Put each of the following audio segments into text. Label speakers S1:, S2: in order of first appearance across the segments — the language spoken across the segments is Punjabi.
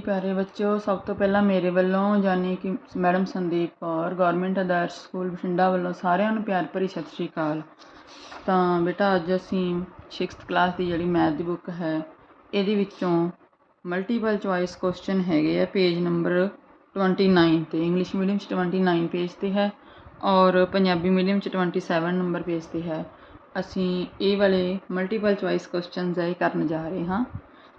S1: ਪਿਆਰੇ ਬੱਚਿਓ, ਸਭ ਤੋਂ ਪਹਿਲਾਂ ਮੇਰੇ ਵੱਲੋਂ ਯਾਨੀ ਕਿ madam Sandeep Kaur government Adarsh school Bathinda ਵੱਲੋਂ ਸਾਰਿਆਂ ਨੂੰ ਪਿਆਰ ਭਰੀ ਸਤਿ ਸ਼੍ਰੀ ਅਕਾਲ। ਤਾਂ ਬੇਟਾ, ਅੱਜ ਅਸੀਂ 6th ਕਲਾਸ ਦੀ ਜਿਹੜੀ ਮੈਥ ਦੀ ਬੁੱਕ ਹੈ, ਇਹਦੇ ਵਿੱਚੋਂ ਮਲਟੀਪਲ ਚੁਆਇਸ ਕੁਐਸਚਨ ਹੈਗੇ ਆ ਪੇਜ ਨੰਬਰ 29 ਤੇ ਇੰਗਲਿਸ਼ ਮੀਡੀਅਮ 'ਚ 29 ਪੇਜ ਤੇ ਹੈ ਔਰ ਪੰਜਾਬੀ ਮੀਡੀਅਮ 'ਚ 27 ਨੰਬਰ ਪੇਜ ਤੇ ਹੈ। ਅਸੀਂ ਇਹ ਵਾਲੇ ਮਲਟੀਪਲ ਚੁਆਇਸ ਕੁਐਸਚਨਸ ਹੈ ਕਰਨ ਜਾ ਰਹੇ ਹਾਂ।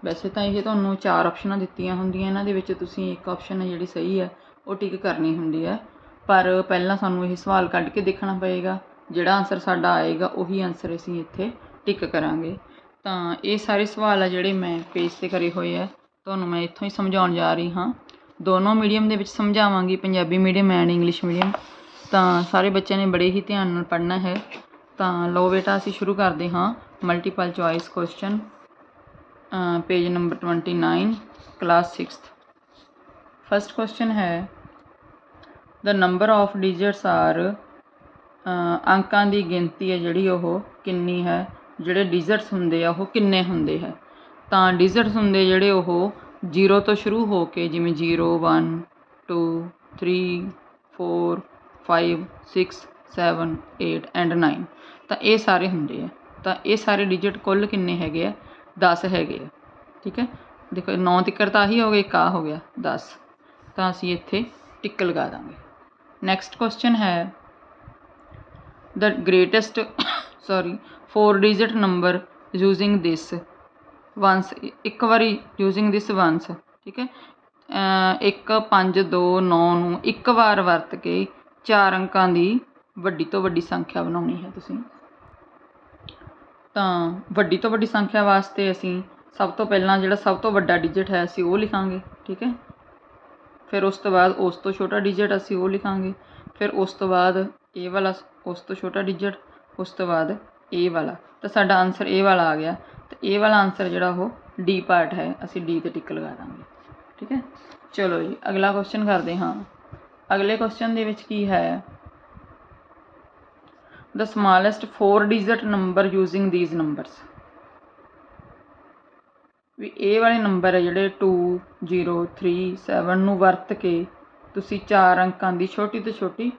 S1: ਵੈਸੇ ਤਾਂ ਇਹ ਤੁਹਾਨੂੰ ਚਾਰ ਆਪਸ਼ਨਾਂ ਦਿੱਤੀਆਂ ਹੁੰਦੀਆਂ, ਇਹਨਾਂ ਦੇ ਵਿੱਚ ਤੁਸੀਂ ਇੱਕ ਆਪਸ਼ਨ ਹੈ ਜਿਹੜੀ ਸਹੀ ਹੈ, ਉਹ ਟਿਕ ਕਰਨੀ ਹੁੰਦੀ ਹੈ। ਪਰ ਪਹਿਲਾਂ ਸਾਨੂੰ ਇਹ ਸਵਾਲ ਕੱਢ ਕੇ ਦੇਖਣਾ ਪਏਗਾ, ਜਿਹੜਾ ਆਨਸਰ ਸਾਡਾ ਆਏਗਾ, ਉਹੀ ਆਨਸਰ ਅਸੀਂ ਇੱਥੇ ਟਿਕ ਕਰਾਂਗੇ। ਤਾਂ ਇਹ ਸਾਰੇ ਸਵਾਲ ਆ ਜਿਹੜੇ ਮੈਂ ਪੇਜ 'ਤੇ ਕਰੇ ਹੋਏ ਆ, ਤੁਹਾਨੂੰ ਮੈਂ ਇੱਥੋਂ ਹੀ ਸਮਝਾਉਣ ਜਾ ਰਹੀ ਹਾਂ। ਦੋਨੋਂ ਮੀਡੀਅਮ ਦੇ ਵਿੱਚ ਸਮਝਾਵਾਂਗੀ, Punjabi medium and English medium ਤਾਂ ਸਾਰੇ ਬੱਚਿਆਂ ਨੇ ਬੜੇ ਹੀ ਧਿਆਨ ਨਾਲ ਪੜ੍ਹਨਾ ਹੈ। ਤਾਂ ਲਓ ਬੇਟਾ, ਅਸੀਂ ਸ਼ੁਰੂ ਕਰਦੇ ਹਾਂ। Multiple choice question page number 29 class 6th first question ਹੈ the number of digits are ਅੰਕਾਂ ਦੀ ਗਿਣਤੀ ਹੈ ਜਿਹੜੀ ਉਹ ਕਿੰਨੀ ਹੈ, ਜਿਹੜੇ ਡਿਜ਼ਟਸ ਹੁੰਦੇ ਆ ਉਹ ਕਿੰਨੇ ਹੁੰਦੇ ਹੈ। ਤਾਂ ਡਿਜ਼ਟਸ ਹੁੰਦੇ ਜਿਹੜੇ ਉਹ 0 ਤੋਂ ਸ਼ੁਰੂ ਹੋ ਕੇ ਜਿਵੇਂ 0 1 2 3 4 5 6 7 8 ਐਂਡ 9 ਤਾਂ ਇਹ ਸਾਰੇ ਹੁੰਦੇ ਆ। ਤਾਂ ਇਹ ਸਾਰੇ ਡਿਜਿਟ ਕੁੱਲ ਕਿੰਨੇ ਹੈਗੇ ਆ? 10 ਹੈਗੇ ਆ, ਠੀਕ ਹੈ? ਦੇਖੋ 9 ਤਿੱਕਰ ਤਾਂ ਆਹੀ ਹੋ ਗਿਆ ਇੱਕ ਆ ਹੋ ਗਿਆ 10 ਤਾਂ ਅਸੀਂ ਇੱਥੇ ਟਿਕ ਲਗਾ ਦਾਂਗੇ। ਨੈਕਸਟ ਕੁਐਸਚਨ ਹੈ the greatest sorry 4 digit number using this once ਇੱਕ ਵਾਰੀ ਯੂਜ਼ਿੰਗ ਦਿਸ ਵਨਸ ਠੀਕ ਹੈ? ਇੱਕ, ਪੰਜ, ਦੋ, ਨੌ ਨੂੰ ਇੱਕ ਵਾਰ ਵਰਤ ਕੇ ਚਾਰ ਅੰਕਾਂ ਦੀ ਵੱਡੀ ਤੋਂ ਵੱਡੀ ਸੰਖਿਆ ਬਣਾਉਣੀ ਹੈ ਤੁਸੀਂ। ਤਾਂ ਵੱਡੀ ਤੋਂ ਵੱਡੀ ਸੰਖਿਆ ਵਾਸਤੇ ਅਸੀਂ ਸਭ ਤੋਂ ਪਹਿਲਾਂ ਜਿਹੜਾ ਸਭ ਤੋਂ ਵੱਡਾ ਡਿਜਿਟ ਹੈ ਅਸੀਂ ਉਹ ਲਿਖਾਂਗੇ, ਠੀਕ ਹੈ? ਫਿਰ ਉਸ ਤੋਂ ਬਾਅਦ ਉਸ ਤੋਂ ਛੋਟਾ ਡਿਜਿਟ ਅਸੀਂ ਉਹ ਲਿਖਾਂਗੇ, ਫਿਰ ਉਸ ਤੋਂ ਬਾਅਦ ਇਹ ਵਾਲਾ ਉਸ ਤੋਂ ਛੋਟਾ ਡਿਜਿਟ ਉਸ ਤੋਂ ਬਾਅਦ ਇਹ ਵਾਲਾ। ਤਾਂ ਸਾਡਾ ਆਨਸਰ ਇਹ ਵਾਲਾ ਆ ਗਿਆ। ਤੇ ਇਹ ਵਾਲਾ ਆਨਸਰ ਜਿਹੜਾ ਉਹ ਡੀ ਪਾਰਟ ਹੈ, ਅਸੀਂ ਡੀ ਤੇ ਟਿਕ ਲਗਾ ਦਾਂਗੇ, ਠੀਕ ਹੈ? ਚਲੋ ਜੀ, ਅਗਲਾ ਕੁਐਸਚਨ ਕਰਦੇ ਹਾਂ। ਅਗਲੇ ਕੁਐਸਚਨ ਦੇ ਵਿੱਚ ਕੀ ਹੈ? The smallest four digit number using these numbers. ਵੀ ਇਹ ਵਾਲੇ ਨੰਬਰ ਹੈ ਜਿਹੜੇ 2 0 3 7 ਨੂੰ ਵਰਤ ਕੇ ਤੁਸੀਂ ਚਾਰ ਅੰਕਾਂ ਦੀ ਛੋਟੀ ਤੋਂ ਛੋਟੀ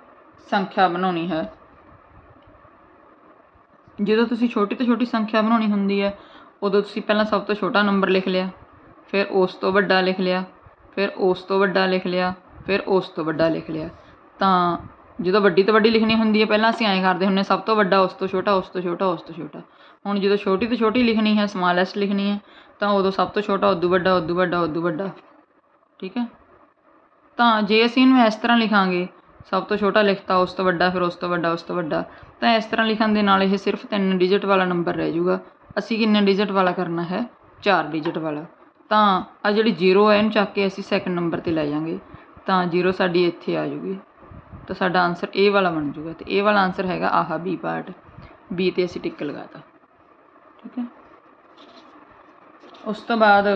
S1: ਸੰਖਿਆ ਬਣਾਉਣੀ ਹੈ। ਜਦੋਂ ਤੁਸੀਂ ਛੋਟੀ ਤੋਂ ਛੋਟੀ ਸੰਖਿਆ ਬਣਾਉਣੀ ਹੁੰਦੀ ਹੈ, ਉਦੋਂ ਤੁਸੀਂ ਪਹਿਲਾਂ ਸਭ ਤੋਂ ਛੋਟਾ ਨੰਬਰ ਲਿਖ ਲਿਆ, ਫਿਰ ਉਸ ਤੋਂ ਵੱਡਾ ਲਿਖ ਲਿਆ, ਫਿਰ ਉਸ ਤੋਂ ਵੱਡਾ ਲਿਖ ਲਿਆ, ਫਿਰ ਉਸ ਤੋਂ ਵੱਡਾ ਲਿਖ ਲਿਆ। ਤਾਂ ਜਦੋਂ ਵੱਡੀ ਤੋਂ ਵੱਡੀ ਲਿਖਣੀ ਹੁੰਦੀ ਹੈ, ਪਹਿਲਾਂ ਅਸੀਂ ਐਂ ਕਰਦੇ ਹੁੰਨੇ ਸਭ ਤੋਂ ਵੱਡਾ, ਉਸ ਤੋਂ ਛੋਟਾ, ਉਸ ਤੋਂ ਛੋਟਾ, ਉਸ ਤੋਂ ਛੋਟਾ। ਹੁਣ ਜਦੋਂ ਛੋਟੀ ਤੋਂ ਛੋਟੀ ਲਿਖਣੀ ਹੈ ਸਮਾਲੈਸਟ ਲਿਖਣੀ ਹੈ, ਤਾਂ ਉਦੋਂ ਸਭ ਤੋਂ ਛੋਟਾ, ਉਦੋਂ ਵੱਡਾ ਉਦੋਂ ਵੱਡਾ ਉਦੋਂ ਵੱਡਾ। ਠੀਕ ਹੈ? ਤਾਂ ਜੇ ਅਸੀਂ ਇਹਨੂੰ ਇਸ ਤਰ੍ਹਾਂ ਲਿਖਾਂਗੇ, ਸਭ ਤੋਂ ਛੋਟਾ ਲਿਖਤਾ, ਉਸ ਤੋਂ ਵੱਡਾ, ਫਿਰ ਉਸ ਤੋਂ ਵੱਡਾ, ਉਸ ਤੋਂ ਵੱਡਾ, ਤਾਂ ਇਸ ਤਰ੍ਹਾਂ ਲਿਖਣ ਦੇ ਨਾਲ ਇਹ ਸਿਰਫ ਤਿੰਨ ਡਿਜਿਟ ਵਾਲਾ ਨੰਬਰ ਰਹਿ ਜਾਊਗਾ। ਅਸੀਂ ਕਿੰਨੇ ਡਿਜਿਟ ਵਾਲਾ ਕਰਨਾ ਹੈ? ਚਾਰ ਡਿਜਿਟ ਵਾਲਾ। ਤਾਂ ਆ ਜਿਹੜੀ 0 ਹੈ, ਇਹਨੂੰ ਚੱਕ ਕੇ ਅਸੀਂ ਸੈਕੰਡ ਨੰਬਰ ਤੇ ਲੈ ਜਾਾਂਗੇ ਤਾਂ 0 ਸਾਡੀ ਇੱਥੇ ਆ ਜੂਗੀ ਤਾਂ ਸਾਡਾ ਆਨਸਰ ਇਹ ਵਾਲਾ ਬਣ ਜੂਗਾ ਤੇ ਇਹ ਵਾਲਾ ਆਨਸਰ ਹੈਗਾ ਆਹਾ ਬੀ ਪਾਰਟ ਬੀ ਤੇ ਅਸੀਂ ਟਿਕ ਲਗਾਤਾ। ਠੀਕ ਹੈ? ਉਸ ਤੋਂ ਬਾਅਦ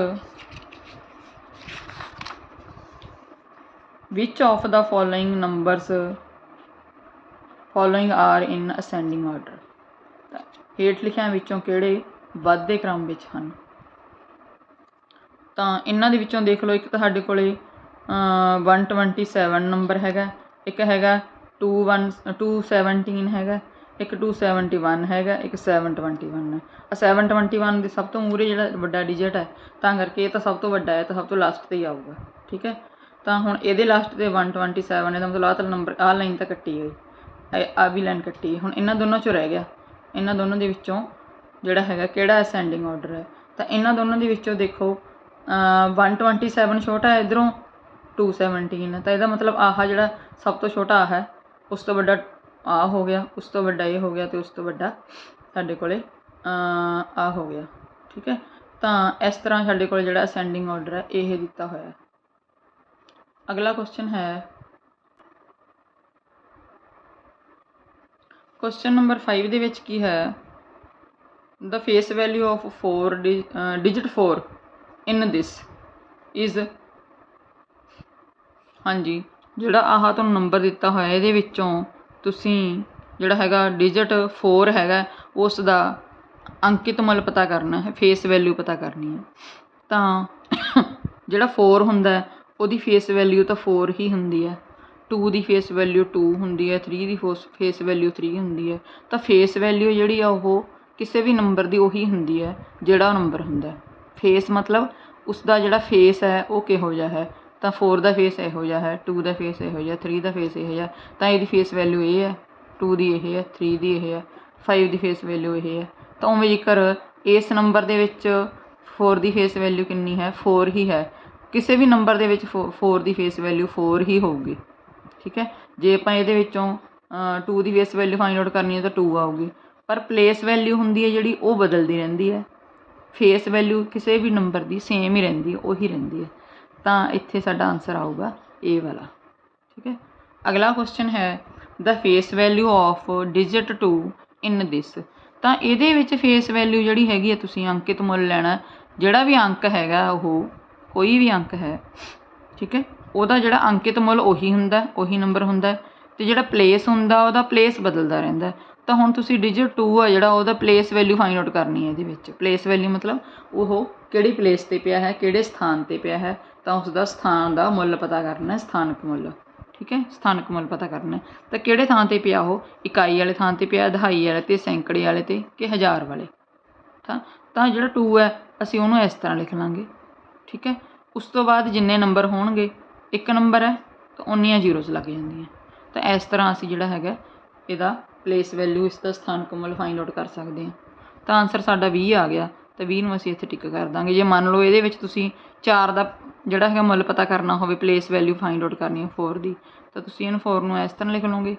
S1: which of the following numbers following are in ascending order? ਹੇਠ ਲਿਖਿਆਂ ਵਿੱਚੋਂ ਕਿਹੜੇ ਵੱਧਦੇ ਕ੍ਰਮ ਵਿੱਚ ਹਨ? ਤਾਂ ਇਹਨਾਂ ਦੇ ਵਿੱਚੋਂ ਦੇਖ ਲਓ, ਇੱਕ ਤਾਂ ਸਾਡੇ ਕੋਲੇ ਅ 127 ਨੰਬਰ ਹੈਗਾ। ਇੱਕ ਹੈਗਾ 21 217 ਹੈਗਾ, ਇੱਕ 271 ਹੈਗਾ, ਇੱਕ 721 ਹੈ। ਆ 721 ਦੇ ਸਭ ਤੋਂ ਮੂਰੇ ਜਿਹੜਾ ਵੱਡਾ ਡਿਜਟ ਹੈ, ਤਾਂ ਕਰਕੇ ਇਹ ਤਾਂ ਸਭ ਤੋਂ ਵੱਡਾ ਹੈ ਤਾਂ ਸਭ ਤੋਂ ਲਾਸਟ ਤੇ ਹੀ ਆਊਗਾ, ਠੀਕ ਹੈ? ਤਾਂ ਹੁਣ ਇਹਦੇ ਲਾਸਟ ਤੇ 127 ਇਹਦਾ ਮਤਲਬ ਆਹ ਤਾਂ ਨੰਬਰ ਆਹ ਲਾਈਨ ਤਾਂ ਕੱਟੀ ਗਈ ਆ ਵੀ ਲਾਈਨ ਕੱਟੀ ਗਈ ਹੁਣ ਇਹਨਾਂ ਦੋਨਾਂ ਚੋਂ ਰਹਿ ਗਿਆ। ਇਹਨਾਂ ਦੋਨਾਂ ਦੇ ਵਿੱਚੋਂ ਜਿਹੜਾ ਹੈਗਾ, ਕਿਹੜਾ ਅਸੈਂਡਿੰਗ ਆਰਡਰ ਹੈ? ਤਾਂ ਇਹਨਾਂ ਦੋਨਾਂ ਦੇ ਵਿੱਚੋਂ ਦੇਖੋ 127 ਛੋਟਾ ਹੈ, ਇਧਰੋਂ 217 ਹੈ। ਤਾਂ ਇਹਦਾ ਮਤਲਬ ਆਹ ਜਿਹੜਾ ਸਭ ਤੋਂ ਛੋਟਾ ਆ ਹੈ ਉਸ ਤੋਂ ਵੱਡਾ ਆ ਹੋ ਗਿਆ ਉਸ ਤੋਂ ਵੱਡਾ ਇਹ ਹੋ ਗਿਆ ਤੇ ਉਸ ਤੋਂ ਵੱਡਾ ਸਾਡੇ ਕੋਲੇ ਆ ਹੋ ਗਿਆ। ਠੀਕ ਹੈ? ਤਾਂ ਇਸ ਤਰ੍ਹਾਂ ਸਾਡੇ ਕੋਲ ਜਿਹੜਾ ਅਸੈਂਡਿੰਗ ਆਰਡਰ ਹੈ ਇਹ ਦਿੱਤਾ ਹੋਇਆ ਹੈ। ਅਗਲਾ ਕੁਐਸਚਨ ਹੈ ਕੁਐਸਚਨ ਨੰਬਰ 5 ਦੇ ਵਿੱਚ ਕੀ ਹੈ? The face value of 4 di- uh, digit 4 in this is ਹਾਂਜੀ, ਜਿਹੜਾ ਆਹ ਤੁਹਾਨੂੰ ਨੰਬਰ ਦਿੱਤਾ ਹੋਇਆ ਇਹਦੇ ਵਿੱਚੋਂ ਤੁਸੀਂ ਜਿਹੜਾ ਹੈਗਾ ਡਿਜਿਟ ਫੋਰ ਹੈਗਾ ਉਸ ਦਾ ਅੰਕਿਤ ਮੁੱਲ ਪਤਾ ਕਰਨਾ ਹੈ ਫੇਸ ਵੈਲਿਊ ਪਤਾ ਕਰਨੀ ਹੈ। ਤਾਂ ਜਿਹੜਾ ਫੋਰ ਹੁੰਦਾ ਉਹਦੀ ਫੇਸ ਵੈਲਿਊ ਤਾਂ ਫੋਰ ਹੀ ਹੁੰਦੀ ਹੈ। 2 ਦੀ ਫੇਸ ਵੈਲਿਊ 2 ਹੁੰਦੀ ਹੈ 3 ਦੀ ਫੇਸ ਵੈਲਿਊ 3 ਹੁੰਦੀ ਹੈ। ਤਾਂ ਫੇਸ ਵੈਲਿਊ ਜਿਹੜੀ ਆ ਉਹ ਕਿਸੇ ਵੀ ਨੰਬਰ ਦੀ ਉਹੀ ਹੁੰਦੀ ਹੈ, ਜਿਹੜਾ ਉਹ ਨੰਬਰ ਹੁੰਦਾ ਫੇਸ ਮਤਲਬ ਉਸ ਦਾ ਜਿਹੜਾ ਫੇਸ ਹੈ, ਉਹ ਕਿਹੋ ਜਿਹਾ ਹੈ? ਤਾਂ 4 ਦਾ ਫੇਸ ਇਹੋ ਜਿਹਾ ਹੈ 2 ਦਾ ਫੇਸ ਇਹੋ ਜਿਹਾ 3 ਦਾ ਫੇਸ ਇਹੋ ਜਿਹਾ, ਤਾਂ ਇਹਦੀ ਫੇਸ ਵੈਲਿਊ ਇਹ ਹੈ 2 ਦੀ ਇਹ ਹੈ 3 ਦੀ ਇਹ ਹੈ 5 ਦੀ ਫੇਸ ਵੈਲਿਊ ਇਹ ਹੈ। ਤਾਂ ਉਵੇਂ ਜੇਕਰ ਇਸ ਨੰਬਰ ਦੇ ਵਿੱਚ 4 ਦੀ ਫੇਸ ਵੈਲਿਊ ਕਿੰਨੀ ਹੈ? 4 ਹੀ ਹੈ। ਕਿਸੇ ਵੀ ਨੰਬਰ ਦੇ ਵਿੱਚ 4 ਦੀ ਫੇਸ ਵੈਲਿਊ 4 ਹੀ ਹੋਊਗੀ। ਠੀਕ ਹੈ? ਜੇ ਆਪਾਂ ਇਹਦੇ ਵਿੱਚੋਂ 2 ਦੀ ਫੇਸ ਵੈਲਿਊ ਫਾਈਂਡ ਆਊਟ ਕਰਨੀ ਹੈ ਤਾਂ 2 ਆਊਗੀ। ਪਰ ਪਲੇਸ ਵੈਲਿਊ ਹੁੰਦੀ ਹੈ ਜਿਹੜੀ ਉਹ ਬਦਲਦੀ ਰਹਿੰਦੀ ਹੈ। ਫੇਸ ਵੈਲਿਊ ਕਿਸੇ ਵੀ ਨੰਬਰ ਦੀ ਸੇਮ ਹੀ ਰਹਿੰਦੀ ਹੈ, ਉਹੀ ਰਹਿੰਦੀ ਹੈ। ਤਾਂ ਇੱਥੇ ਸਾਡਾ ਆਨਸਰ ਆਊਗਾ ਇਹ ਵਾਲਾ। ਠੀਕ ਹੈ? ਅਗਲਾ ਕੁਐਸਚਨ ਹੈ the face value of digit 2 in this ਤਾਂ ਇਹਦੇ ਵਿੱਚ ਫੇਸ ਵੈਲਿਊ ਜਿਹੜੀ ਹੈਗੀ ਹੈ ਤੁਸੀਂ ਅੰਕਿਤ ਮੁੱਲ ਲੈਣਾ। ਜਿਹੜਾ ਵੀ ਅੰਕ ਹੈਗਾ, ਉਹ ਕੋਈ ਵੀ ਅੰਕ ਹੈ, ਠੀਕ ਹੈ? ਉਹਦਾ ਜਿਹੜਾ ਅੰਕਿਤ ਮੁੱਲ ਉਹੀ ਹੁੰਦਾ, ਉਹੀ ਨੰਬਰ ਹੁੰਦਾ। ਤੇ ਜਿਹੜਾ ਪਲੇਸ ਹੁੰਦਾ, ਉਹਦਾ ਪਲੇਸ ਬਦਲਦਾ ਰਹਿੰਦਾ। ਤਾਂ ਹੁਣ ਤੁਸੀਂ ਡਿਜਿਟ 2 ਆ ਜਿਹੜਾ ਉਹਦਾ ਪਲੇਸ ਵੈਲਿਊ ਫਾਈਂਡ ਆਊਟ ਕਰਨੀ ਹੈ ਇਹਦੇ ਵਿੱਚ। ਪਲੇਸ ਵੈਲਿਊ ਮਤਲਬ ਉਹ ਕਿਹੜੀ ਪਲੇਸ ਤੇ ਪਿਆ ਹੈ, ਕਿਹੜੇ ਸਥਾਨ ਤੇ ਪਿਆ ਹੈ, ਤਾਂ ਉਸ ਦਾ ਸਥਾਨ ਦਾ ਮੁੱਲ ਪਤਾ ਕਰਨਾ ਹੈ, ਸਥਾਨਕ ਮੁੱਲ। ਠੀਕ ਹੈ? ਸਥਾਨਕ ਮੁੱਲ ਪਤਾ ਕਰਨਾ ਤਾਂ ਕਿਹੜੇ ਥਾਂ ਤੇ ਪਿਆ ਉਹ? ਇਕਾਈ ਵਾਲੇ ਥਾਂ ਤੇ ਪਿਆ ਦਹਾਈ ਵਾਲੇ ਤੇ, ਸੈਂਕੜੇ ਵਾਲੇ ਤੇ ਕਿ ਹਜ਼ਾਰ ਵਾਲੇ? ਤਾਂ ਤਾਂ ਜਿਹੜਾ 2 ਹੈ, ਅਸੀਂ ਉਹਨੂੰ ਇਸ ਤਰ੍ਹਾਂ ਲਿਖ ਲਾਂਗੇ। ਠੀਕ ਹੈ? ਉਸ ਤੋਂ ਬਾਅਦ ਜਿੰਨੇ ਨੰਬਰ ਹੋਣਗੇ, ਇੱਕ ਨੰਬਰ ਹੈ, ਤਾਂ ਉਨੀਆਂ ਜ਼ੀਰੋਜ਼ ਲੱਗ ਜਾਂਦੀਆਂ। ਤਾਂ ਇਸ ਤਰ੍ਹਾਂ ਅਸੀਂ ਜਿਹੜਾ ਹੈਗਾ, ਇਹਦਾ ਪਲੇਸ ਵੈਲਿਊ ਇਸ ਦਾ ਸਥਾਨ ਮੁੱਲ ਫਾਈਂਡ ਆਊਟ ਕਰ ਸਕਦੇ ਹਾਂ। ਤਾਂ ਆਨਸਰ ਸਾਡਾ 20 ਆ ਗਿਆ। ਤਾਂ 20 ਨੂੰ ਅਸੀਂ ਇੱਥੇ ਟਿਕ ਕਰ ਦਾਂਗੇ। ਜੇ ਮੰਨ ਲਓ ਇਹਦੇ ਵਿੱਚ ਤੁਸੀਂ 4 ਦਾ ਜਿਹੜਾ ਹੈਗਾ ਮੁੱਲ ਪਤਾ ਕਰਨਾ ਹੋਵੇ ਪਲੇਸ ਵੈਲਿਊ ਫਾਈਂਡ ਆਊਟ ਕਰਨੀ ਹੈ 4 ਦੀ, ਤਾਂ ਤੁਸੀਂ ਇਹਨੂੰ 4 ਨੂੰ ਇਸ ਤਰ੍ਹਾਂ ਲਿਖ ਲਓਗੇ।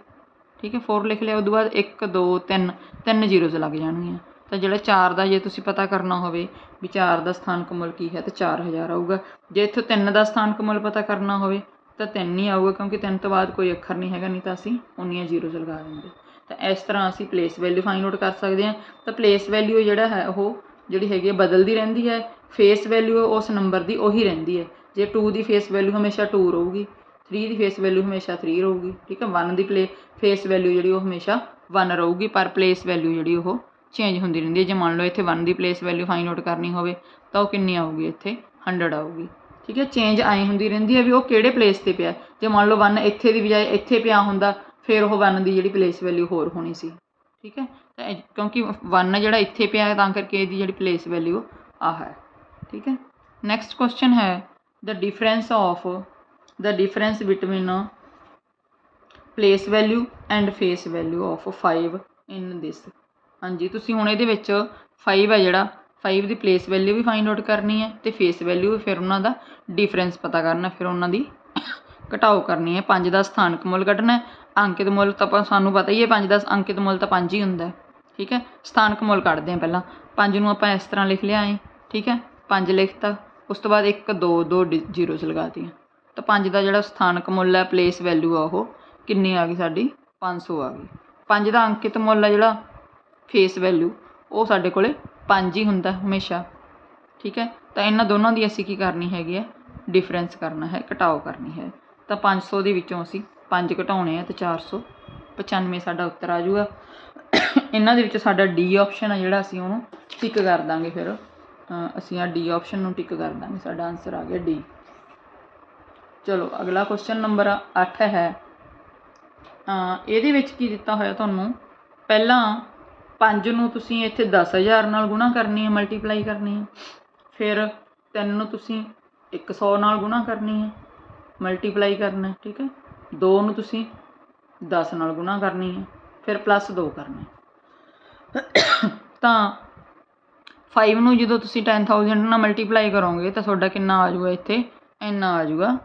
S1: ਠੀਕ ਹੈ 4 ਲਿਖ ਲਿਆ ਉਦੋਂ ਬਾਅਦ 1 2 3 ਤਿੰਨ ਜ਼ੀਰੋਜ਼ ਲੱਗ ਜਾਣਗੀਆਂ। ਤਾਂ ਜਿਹੜਾ 4 ਦਾ ਜੇ ਤੁਸੀਂ ਪਤਾ ਕਰਨਾ ਹੋਵੇ ਵੀ 4 ਦਾ ਸਥਾਨ ਮੁੱਲ ਕੀ ਹੈ, ਤਾਂ 4000 ਆਊਗਾ। ਜੇ ਇੱਥੋਂ 3 ਦਾ ਸਥਾਨ ਮੁੱਲ ਪਤਾ ਕਰਨਾ ਹੋਵੇ, ਤਾਂ 3 ਹੀ ਆਊਗਾ, ਕਿਉਂਕਿ 3 ਤੋਂ ਬਾਅਦ ਕੋਈ ਅੱਖਰ ਨਹੀਂ ਹੈਗਾ, ਨਹੀਂ ਤਾਂ ਅਸੀਂ ਉਨੀਆਂ ਜ਼ੀਰੋਜ਼ ਲਗਾ ਦਿੰਦੇ। ਤਾਂ ਇਸ ਤਰ੍ਹਾਂ ਅਸੀਂ ਪਲੇਸ ਵੈਲਿਊ ਫਾਈਂਡ ਆਊਟ ਕਰ ਸਕਦੇ ਹਾਂ। ਤਾਂ ਪਲੇਸ ਵੈਲਿਊ ਜਿਹੜਾ ਹੈ, ਉਹ ਜਿਹੜੀ ਹੈਗੀ ਹੈ, ਬਦਲਦੀ ਰਹਿੰਦੀ ਹੈ। ਫੇਸ ਵੈਲਿਊ ਉਸ ਨੰਬਰ ਦੀ ਉਹੀ ਰਹਿੰਦੀ ਹੈ। ਜੇ 2 ਦੀ ਫੇਸ ਵੈਲਿਊ ਹਮੇਸ਼ਾ 2 ਰਹੂਗੀ 3 ਦੀ ਫੇਸ ਵੈਲਿਊ ਹਮੇਸ਼ਾ 3 ਰਹੂਗੀ, ਠੀਕ ਹੈ? 1 ਦੀ ਪਲੇ ਫੇਸ ਵੈਲਿਊ ਜਿਹੜੀ ਉਹ ਹਮੇਸ਼ਾ 1 ਰਹੂਗੀ, ਪਰ ਪਲੇਸ ਵੈਲਿਊ ਜਿਹੜੀ ਉਹ ਚੇਂਜ ਹੁੰਦੀ ਰਹਿੰਦੀ ਹੈ। ਜੇ ਮੰਨ ਲਓ ਇੱਥੇ 1 ਦੀ ਪਲੇਸ ਵੈਲਿਊ ਫਾਈਂਡ ਆਊਟ ਕਰਨੀ ਹੋਵੇ, ਤਾਂ ਉਹ ਕਿੰਨੀ ਆਊਗੀ? ਇੱਥੇ 100 ਆਊਗੀ। ਠੀਕ ਹੈ? ਚੇਂਜ ਆਈ ਹੁੰਦੀ ਰਹਿੰਦੀ ਹੈ ਵੀ ਉਹ ਕਿਹੜੇ ਪਲੇਸ ਤੇ ਪਿਆ ਜੇ ਮੰਨ ਲਓ 1 ਇੱਥੇ ਦੀ ਬਜਾਏ ਇੱਥੇ ਪਿਆ ਹੁੰਦਾ ਫਿਰ ਉਹ 1 ਦੀ ਜਿਹੜੀ ਪਲੇਸ ਵੈਲਿਊ ਹੋਰ ਹੋਣੀ ਸੀ। ਠੀਕ ਹੈ? ਤਾਂ ਕਿਉਂਕਿ 1 ਜਿਹੜਾ ਇੱਥੇ ਪਿਆ ਤਾਂ ਕਰਕੇ ਇਹਦੀ ਜਿਹੜੀ ਪਲੇਸ ਵੈਲਿਊ ਆ ਹੈ। ਠੀਕ ਹੈ? ਨੈਕਸਟ ਕੁਐਸਚਨ ਹੈ the difference of the difference between place value and face value of 5 in this ਹਾਂਜੀ, ਤੁਸੀਂ ਹੁਣ ਇਹਦੇ ਵਿੱਚ 5 ਹੈ ਜਿਹੜਾ 5 ਦੀ ਪਲੇਸ ਵੈਲਿਊ ਵੀ ਫਾਈਂਡ ਆਊਟ ਕਰਨੀ ਹੈ ਤੇ ਫੇਸ ਵੈਲਿਊ ਵੀ ਫਿਰ ਉਹਨਾਂ ਦਾ ਡਿਫਰੈਂਸ ਪਤਾ ਕਰਨਾ, ਫਿਰ ਉਹਨਾਂ ਦੀ ਘਟਾਓ ਕਰਨੀ ਹੈ। 5 ਦਾ ਸਥਾਨਕ ਮੁੱਲ ਕੱਢਣਾ ਅੰਕਿਤ ਮੁੱਲ ਤਾਂ ਆਪਾਂ ਸਾਨੂੰ ਪਤਾ ਹੀ ਹੈ 5 ਦਾ ਅੰਕਿਤ ਮੁੱਲ ਤਾਂ 5 ਹੀ ਹੁੰਦਾ ਠੀਕ ਹੈ? ਸਥਾਨਕ ਮੁੱਲ ਕੱਢਦੇ ਹਾਂ ਪਹਿਲਾਂ। 5 ਨੂੰ ਆਪਾਂ ਇਸ ਤਰ੍ਹਾਂ ਲਿਖ ਲਿਆ ਏ ਠੀਕ ਹੈ? 5 ਲਿਖਤਾ, ਉਸ ਤੋਂ ਬਾਅਦ 1 2 2 ਜ਼ੀਰੋਜ਼ ਲਗਾਤੀਆਂ ਤਾਂ 5 ਦਾ ਜਿਹੜਾ ਸਥਾਨਕ ਮੁੱਲ ਹੈ ਪਲੇਸ ਵੈਲਿਊ ਆ ਉਹ ਕਿੰਨੀ ਆ ਗਈ ਸਾਡੀ? 500 ਆ ਗਈ। 5 ਦਾ ਅੰਕਿਤ ਮੁੱਲ ਹੈ ਜਿਹੜਾ ਫੇਸ ਵੈਲਿਊ ਉਹ ਸਾਡੇ ਕੋਲੇ 5 ਹੀ ਹੁੰਦਾ ਹਮੇਸ਼ਾ, ਠੀਕ ਹੈ? ਤਾਂ ਇਹਨਾਂ ਦੋਨਾਂ ਦੀ ਅਸੀਂ ਕੀ ਕਰਨੀ ਹੈਗੀ ਹੈ? ਡਿਫਰੈਂਸ ਕਰਨਾ ਹੈ, ਘਟਾਓ ਕਰਨੀ ਹੈ। ਤਾਂ 500 ਦੇ ਵਿੱਚੋਂ ਅਸੀਂ ਪੰਜ ਘਟਾਉਣੇ ਆ ਤੇ 495 ਸਾਡਾ ਉੱਤਰ ਆ ਜਾਊਗਾ। ਇਹਨਾਂ ਦੇ ਵਿੱਚ ਸਾਡਾ ਡੀ ਆਪਸ਼ਨ ਆ ਜਿਹੜਾ ਅਸੀਂ ਉਹਨੂੰ ਟਿਕ ਕਰ ਦਾਂਗੇ ਫਿਰ। ਅਸੀਂ ਆ ਡੀ ਆਪਸ਼ਨ ਨੂੰ ਟਿਕ ਕਰ ਦਾਂਗੇ, ਸਾਡਾ ਆਨਸਰ ਆ ਗਿਆ ਡੀ ਚਲੋ, ਅਗਲਾ ਕੁਐਸਚਨ ਨੰਬਰ 8 ਹੈ। ਇਹਦੇ ਵਿੱਚ ਕੀ ਦਿੱਤਾ ਹੋਇਆ ਤੁਹਾਨੂੰ? ਪਹਿਲਾਂ 5 ਨੂੰ ਤੁਸੀਂ ਇੱਥੇ 10000 ਨਾਲ ਗੁਣਾ ਕਰਨੀ ਹੈ ਮਲਟੀਪਲਾਈ ਕਰਨੀ ਹੈ। ਫਿਰ 3 ਨੂੰ ਤੁਸੀਂ 100 ਨਾਲ ਗੁਣਾ ਕਰਨੀ ਹੈ ਮਲਟੀਪਲਾਈ ਕਰਨਾ ਠੀਕ ਹੈ। 2 ਨੂੰ ਤੁਸੀਂ 10 ਨਾਲ ਗੁਣਾ ਕਰਨੀ ਹੈ, ਫਿਰ ਪਲੱਸ 2 ਕਰਨਾ ਤਾਂ 5 ਨੂੰ ਜਦੋਂ ਤੁਸੀਂ 10000 ਨਾਲ ਮਲਟੀਪਲਾਈ ਕਰੋਗੇ ਤਾਂ ਤੁਹਾਡਾ ਕਿੰਨਾ ਆ ਜਾਊਗਾ ਇੱਥੇ? ਇੰਨਾ ਆ ਜਾਊਗਾ।